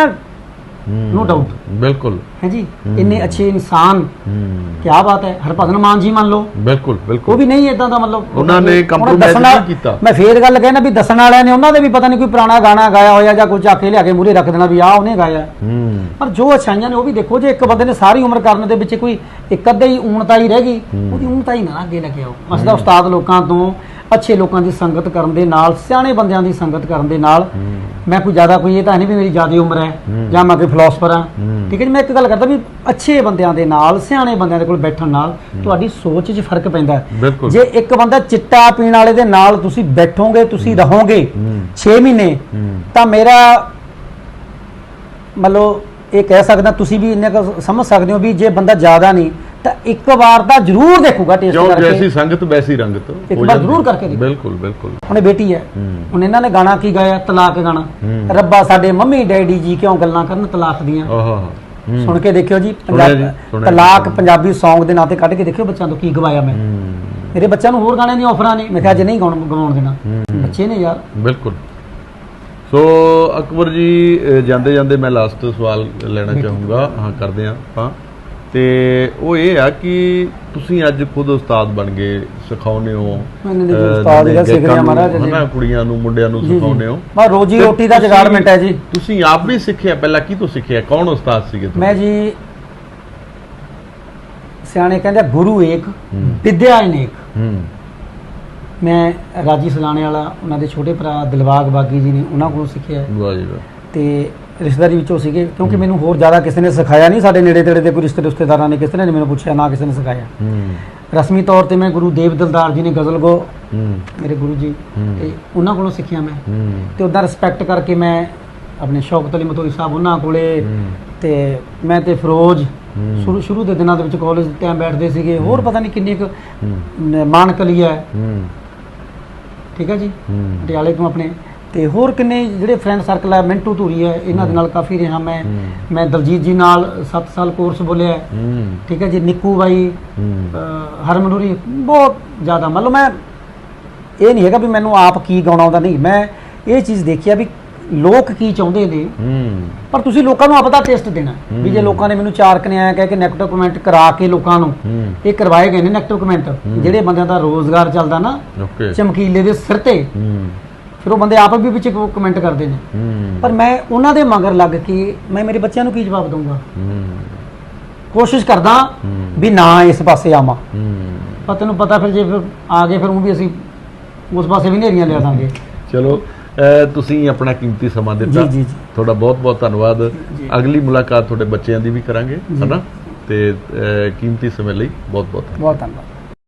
Doubt. ਬਿਲਕੁਲ। ਹੈ ਜੀ? ਇੰਨੇ ਅੱਛੇ ਇਨਸਾਨ ਹੂੰ। ਕੀ ਬਾਤ ਹੈ। ਹਰਭਜਨ ਮਾਨ ਜੀ ਮੰਨ ਲਓ। ਬਿਲਕੁਲ ਉਹ ਬਿਲਕੁਲ ਵੀ ਨਹੀਂ ਇਦਾਂ ਦਾ ਮਤਲਬ। ਉਹਨਾਂ ਨੇ ਵਾਲਾ- ਨਹੀਂ ਕੀਤਾ। ਮੈਂ ਫੇਰ ਗੱਲ ਕਹਿਣਾ ਵੀ ਦੱਸਣ ਵਾਲਿਆਂ ਨੇ ਉਹਨਾਂ ਦੇ ਵੀ ਪਤਾ ਨਹੀਂ ਕੋਈ ਪੁਰਾਣਾ ਗਾਣਾ ਗਾਇਆ ਹੋਇਆ ਜਾਂ ਕੋਈ ਚੱਕ ਕੇ ਲਿਆ ਕੇ ਮੂਰੇ ਰੱਖ ਦੇਣਾ ਵੀ ਆਹ ਉਹਨੇ ਗਾਇਆ। ਹੂੰ। ਪਰ ਜੋ ਅੱਛਾਈਆਂ ਨੇ ਉਹ ਵੀ ਦੇਖੋ ਜੇ ਇੱਕ ਬੰਦੇ ਨੇ ਸਾਰੀ ਉਮਰ ਕਰਨ ਦੇ ਵਿੱਚ ਕੋਈ ਇੱਕ ਅੱਧੇ ਹੀ ਊਣਤਾਈ ਰਹਿ ਗਈ ਹੂੰ। ਉਹਦੀ ਊਣਤਾਈ ਨਾ ਅੱਗੇ ਲੈ ਕੇ ਆਓ। ਮਸਦਾ ਉਸਤਾਦ ਲੋਕਾਂ ਤੋਂ ਅੱਛੇ ਲੋਕਾਂ ਦੀ ਸੰਗਤ ਕਰਨ ਦੇ ਨਾਲ ਸਿਆਣੇ ਬੰਦਿਆਂ ਦੀ ਸੰਗਤ ਕਰਨ ਦੇ ਨਾਲ। ਮੈਂ ਕੋਈ ਜ਼ਿਆਦਾ ਕੋਈ ਇਹ ਤਾਂ ਨਹੀਂ ਵੀ ਮੇਰੀ ਜ਼ਿਆਦਾ ਉਮਰ ਹੈ। ਜਾਂ ਮੈਂ ਕੋਈ ਫਿਲਾਸਫਰ ਹਾਂ। ਠੀਕ ਹੈ ਜੀ ਮੈਂ ਇੱਕ ਗੱਲ ਕਰਦਾ ਵੀ ਅੱਛੇ ਬੰਦਿਆਂ ਦੇ ਨਾਲ ਸਿਆਣੇ ਬੰਦਿਆਂ ਦੇ ਕੋਲ ਬੈਠਣ ਨਾਲ ਤੁਹਾਡੀ ਸੋਚ 'ਚ ਫ਼ਰਕ ਪੈਂਦਾ ਜੇ ਇੱਕ ਬੰਦਾ ਚਿੱਟਾ ਪੀਣ ਵਾਲੇ ਦੇ ਨਾਲ ਤੁਸੀਂ ਬੈਠੋਗੇ ਤੁਸੀਂ ਰਹੋਗੇ ਹੂੰ। 6 ਮਹੀਨੇ ਤਾਂ ਮੇਰਾ ਮਤਲਬ ਇਹ ਕਹਿ ਸਕਦਾ ਤੁਸੀਂ ਵੀ ਇੰਨੇ ਕੁ ਸਮਝ ਸਕਦੇ ਹੋ ਵੀ ਜੇ ਬੰਦਾ ਜ਼ਿਆਦਾ ਨਹੀਂ ਤਾਂ ਇੱਕ ਵਾਰ ਤਾਂ ਜ਼ਰੂਰ ਦੇਖੂਗਾ ਟੇਸਟ ਜੋ ਕਰਕੇ। ਜੈਸੀ ਸੰਗਤ ਵੈਸੀ ਰੰਗਤ। ਇੱਕ ਹੋ ਵਾਰ ਜਾਂਦੀ। ਜ਼ਰੂਰ ਕਰਕੇ ਦੇਖੋ। ਬਿਲਕੁਲ ਬਿਲਕੁਲ। ਉਹਨੇ ਬੇਟੀ ਹੈ। ਹੂੰ। ਹੁਣ ਇਹਨਾਂ ਨੇ ਗਾਣਾ ਕੀ ਗਾਇਆ? ਤਲਾਕ ਗਾਣਾ। ਹੂੰ। ਰੱਬਾ ਸਾਡੇ ਮੰਮੀ ਡੈਡੀ ਜੀ ਕਿਉਂ ਗੱਲਾਂ ਕਰਨ? ਤਲਾਕ ਦੀਆਂ। ਆਹਾ ਹੂੰ। ਸੁਣ ਕੇ ਦੇਖਿਓ ਜੀ। ਸੁਣਿਆ ਜੀ, ਪੰਜਾਬ ਸੁਣਿਆ। ਤਲਾਕ ਪੰਜਾਬੀ Song ਦੇ ਨਾਂ ਤੇ ਕੱਢ ਕੇ ਦੇਖਿਓ ਬੱਚਿਆਂ ਤੋਂ ਕੀ ਗਵਾਇਆ ਮੈਂ। ਹੂੰ। ਮੇਰੇ ਬੱਚਿਆਂ ਨੂੰ ਹੋਰ ਗਾਣੇ ਦੀਆਂ ਆਫਰਾਂ ਨੇ। ਮੈਂ ਕਿਹਾ ਅੱਜ ਨਹੀਂ ਗਾਉਣ ਗਵਾਉਣ ਦੇਣਾ। ਬੱਚੇ ਨੇ ਯਾਰ। ਬਿਲਕੁਲ। ਸੋ ਅਕਬਰ ਜੀ ਜਾਂਦੇ ਜਾਂਦੇ ਮੈਂ ਲਾਸਟ ਸਵਾਲ ਲੈਣਾ ਚਾਹੂੰਗਾ। ਹਾਂ ਕਰਦੇ ਹਾਂ ਆਪਾਂ। ਤੇ ਉਹ ਇਹ ਆ ਕਿ ਤੁਸੀਂ ਅੱਜ ਖੁਦ ਉਸਤਾਦ ਬਣ ਗਏ ਸਿਖਾਉਂਦੇ ਹੋ ਮੈਨੂੰ ਉਸਤਾਦ ਜਿਹੜਾ ਸਿੱਖ ਗਾਇਕਾਂ ਰਿਹਾ ਨੂੰ, ਮਹਾਰਾਜ ਜੀ। ਹਨਾ ਕੁੜੀਆਂ ਨੂੰ ਮੁੰਡਿਆਂ ਨੂੰ ਜੀ, ਜੀ। ਸਿਖਾਉਂਦੇ ਹੋ ਬਸ ਰੋਜੀ ਰੋਟੀ ਦਾ ਤੁਸੀਂ- ਜਗਾੜਮੈਂਟ ਹੈ ਜੀ ਤੁਸੀਂ ਆਪ ਵੀ ਸਿੱਖਿਆ ਪਹਿਲਾਂ ਕੀ ਤੋਂ ਸਿੱਖਿਆ ਕੌਣ ਉਸਤਾਦ ਸੀਗੇ ਤੁਹਾਡੇ? ਮੈਂ ਜੀ ਸਿਆਣੇ ਕਹਿੰਦੇ ਗੁਰੂ ਏਕ। ਵਿਦਿਆ ਅਨੇਕ ਮੈਂ ਰਾਜੀ ਸਲਾਣੇ ਵਾਲਾ ਉਹਨਾਂ ਦੇ ਛੋਟੇ ਭਰਾ ਦਿਲਬਾਗ ਬਾਗੀ ਜੀ ਨੇ ਉਹਨਾਂ ਕੋਲੋਂ ਸਿੱਖਿਆ। ਵਾਹ ਜੀ ਵਾਹ ਤੇ ਰਿਸ਼ਤੇਦਾਰੀ ਵਿੱਚੋਂ ਸੀਗੇ ਕਿਉਂਕਿ ਮੈਨੂੰ ਹੋਰ ਜ਼ਿਆਦਾ ਕਿਸੇ ਨੇ ਸਿਖਾਇਆ ਨਹੀਂ ਸਾਡੇ ਨੇੜੇ ਤੇੜੇ ਦੇ ਕੋਈ ਰਿਸ਼ਤੇ ਰਿਸ਼ਤੇਦਾਰਾਂ ਨੇ ਕਿਸੇ ਨੇ ਨੀ ਮੈਨੂੰ ਪੁੱਛਿਆ ਨਾ ਕਿਸੇ ਨੇ ਸਿਖਾਇਆ। ਰਸਮੀ ਤੌਰ ਤੇ ਮੈਂ ਗੁਰੂ ਦੇਵ ਦਿਲਦਾਰ ਜੀ ਨੇ ਗਜ਼ਲ ਗੋ ਮੇਰੇ ਗੁਰੂ ਜੀ। ਤੇ ਉਹਨਾਂ ਕੋਲੋਂ ਸਿੱਖਿਆ ਮੈਂ। ਤੇ ਉਹਦਾ ਰਿਸਪੈਕਟ ਕਰਕੇ ਮੈਂ ਆਪਣੇ ਸ਼ੌਕਤ ਅਲੀ ਮਤੋਈ ਸਾਹਿਬ ਉਹਨਾਂ ਕੋਲੇ। ਤੇ ਮੈਂ ਤੇ ਫਿਰੋਜ਼। ਸ਼ੁਰੂ ਸ਼ੁਰੂ ਦੇ ਦਿਨਾਂ ਦੇ ਵਿੱਚ ਕਾਲਜ ਟਾਈਮ ਬੈਠਦੇ ਸੀਗੇ। ਹੋਰ ਪਤਾ ਨਹੀਂ ਕਿੰਨੀ ਕੁ ਮਾਨਕਲੀ ਹੈ। ਠੀਕ ਹੈ ਜੀ? ਪਟਿਆਲੇ ਤੋਂ ਆਪਣੇ ਤੇ ਹੋਰ ਕਿੰਨੇ ਜਿਹੜੇ ਫਰੈਂਡ ਸਰਕਲ ਹੈ ਮਿੰਟੂ ਧੂਰੀ ਹੈ ਇਹਨਾਂ ਦੇ ਨਾਲ ਕਾਫੀ ਰਿਹਾ ਮੈਂ। ਮੈਂ ਦਲਜੀਤ ਜੀ ਨਾਲ 7 ਸਾਲ ਕੋਰਸ ਬੋਲਿਆ। ਠੀਕ ਹੈ ਜੀ ਨਿੱਕੂ ਬਾਈ ਹਰਮਨੂਰੀ ਬਹੁਤ ਜ਼ਿਆਦਾ। ਮਤਲਬ ਮੈਂ ਇਹ ਨਹੀਂ ਹੈਗਾ ਵੀ ਮੈਨੂੰ ਆਪ ਕੀ ਗਾਉਣਾ ਆਉਂਦਾ ਨਹੀਂ। ਮੈਂ ਇਹ ਚੀਜ਼ ਦੇਖਿਆ ਵੀ ਲੋਕ ਕੀ ਚਾਹੁੰਦੇ ਨੇ। ਪਰ ਤੁਸੀਂ ਲੋਕਾਂ ਨੂੰ ਆਪਦਾ ਟੈਸਟ ਦੇਣਾ। ਵੀ ਜੇ ਲੋਕਾਂ ਨੇ ਮੈਨੂੰ ਚਾਰ ਕਨੇ ਆਇਆ ਕਹਿ ਕੇ ਨੈਗੇਟਿਵ ਕਮੈਂਟ ਕਰਾ ਕੇ ਲੋਕਾਂ ਨੂੰ ਇਹ ਕਰਵਾਏ ਗਏ ਨੇ ਨੈਗੇਟਿਵ ਕਮੈਂਟ ਜਿਹੜੇ ਬੰਦਿਆਂ ਦਾ ਰੋਜ਼ਗਾਰ ਚੱਲਦਾ ਨਾ ਚਮਕੀਲੇ ਦੇ ਸਿਰ ਤੇ। ਫਿਰ ਉਹ ਬੰਦੇ ਆਪ ਵੀ ਵਿੱਚ ਕਮੈਂਟ ਕਰਦੇ ਨੇ। ਹੂੰ। ਪਰ ਮੈਂ ਉਹਨਾਂ ਦੇ ਮਗਰ ਲੱਗ ਕੇ ਮੈਂ ਮੇਰੇ ਬੱਚਿਆਂ ਨੂੰ ਕੀ ਜਵਾਬ ਦਊਂਗਾ? ਕੋਸ਼ਿਸ਼ ਕਰਦਾ। ਵੀ ਨਾ ਇਸ ਪਾਸੇ ਆਵਾਂ। ਪਰ ਤੈਨੂੰ ਪਤਾ ਫਿਰ ਜੇ ਫਿਰ ਆ ਗਏ ਫਿਰ ਉਹ ਵੀ ਅਸੀਂ ਉਸ ਪਾਸੇ ਵੀ ਨੇਰੀਆਂ ਲਿਆ ਦਾਂਗੇ। ਚਲੋ ਤੁਸੀਂ ਆਪਣਾ ਕੀਮਤੀ ਸਮਾਂ ਦਿੱਤਾ। ਜੀ, ਜੀ, ਜੀ। ਤੁਹਾਡਾ ਬਹੁਤ ਬਹੁਤ ਧੰਨਵਾਦ। ਅਗਲੀ ਮੁਲਾਕਾਤ ਤੁਹਾਡੇ ਬੱਚਿਆਂ ਦੀ ਵੀ ਕਰਾਂਗੇ। ਹਨਾ? ਤੇ ਕੀਮਤੀ ਸਮੇਂ ਲਈ ਬਹੁਤ ਬਹੁਤ ਬਹੁਤ ਧੰਨਵਾਦ।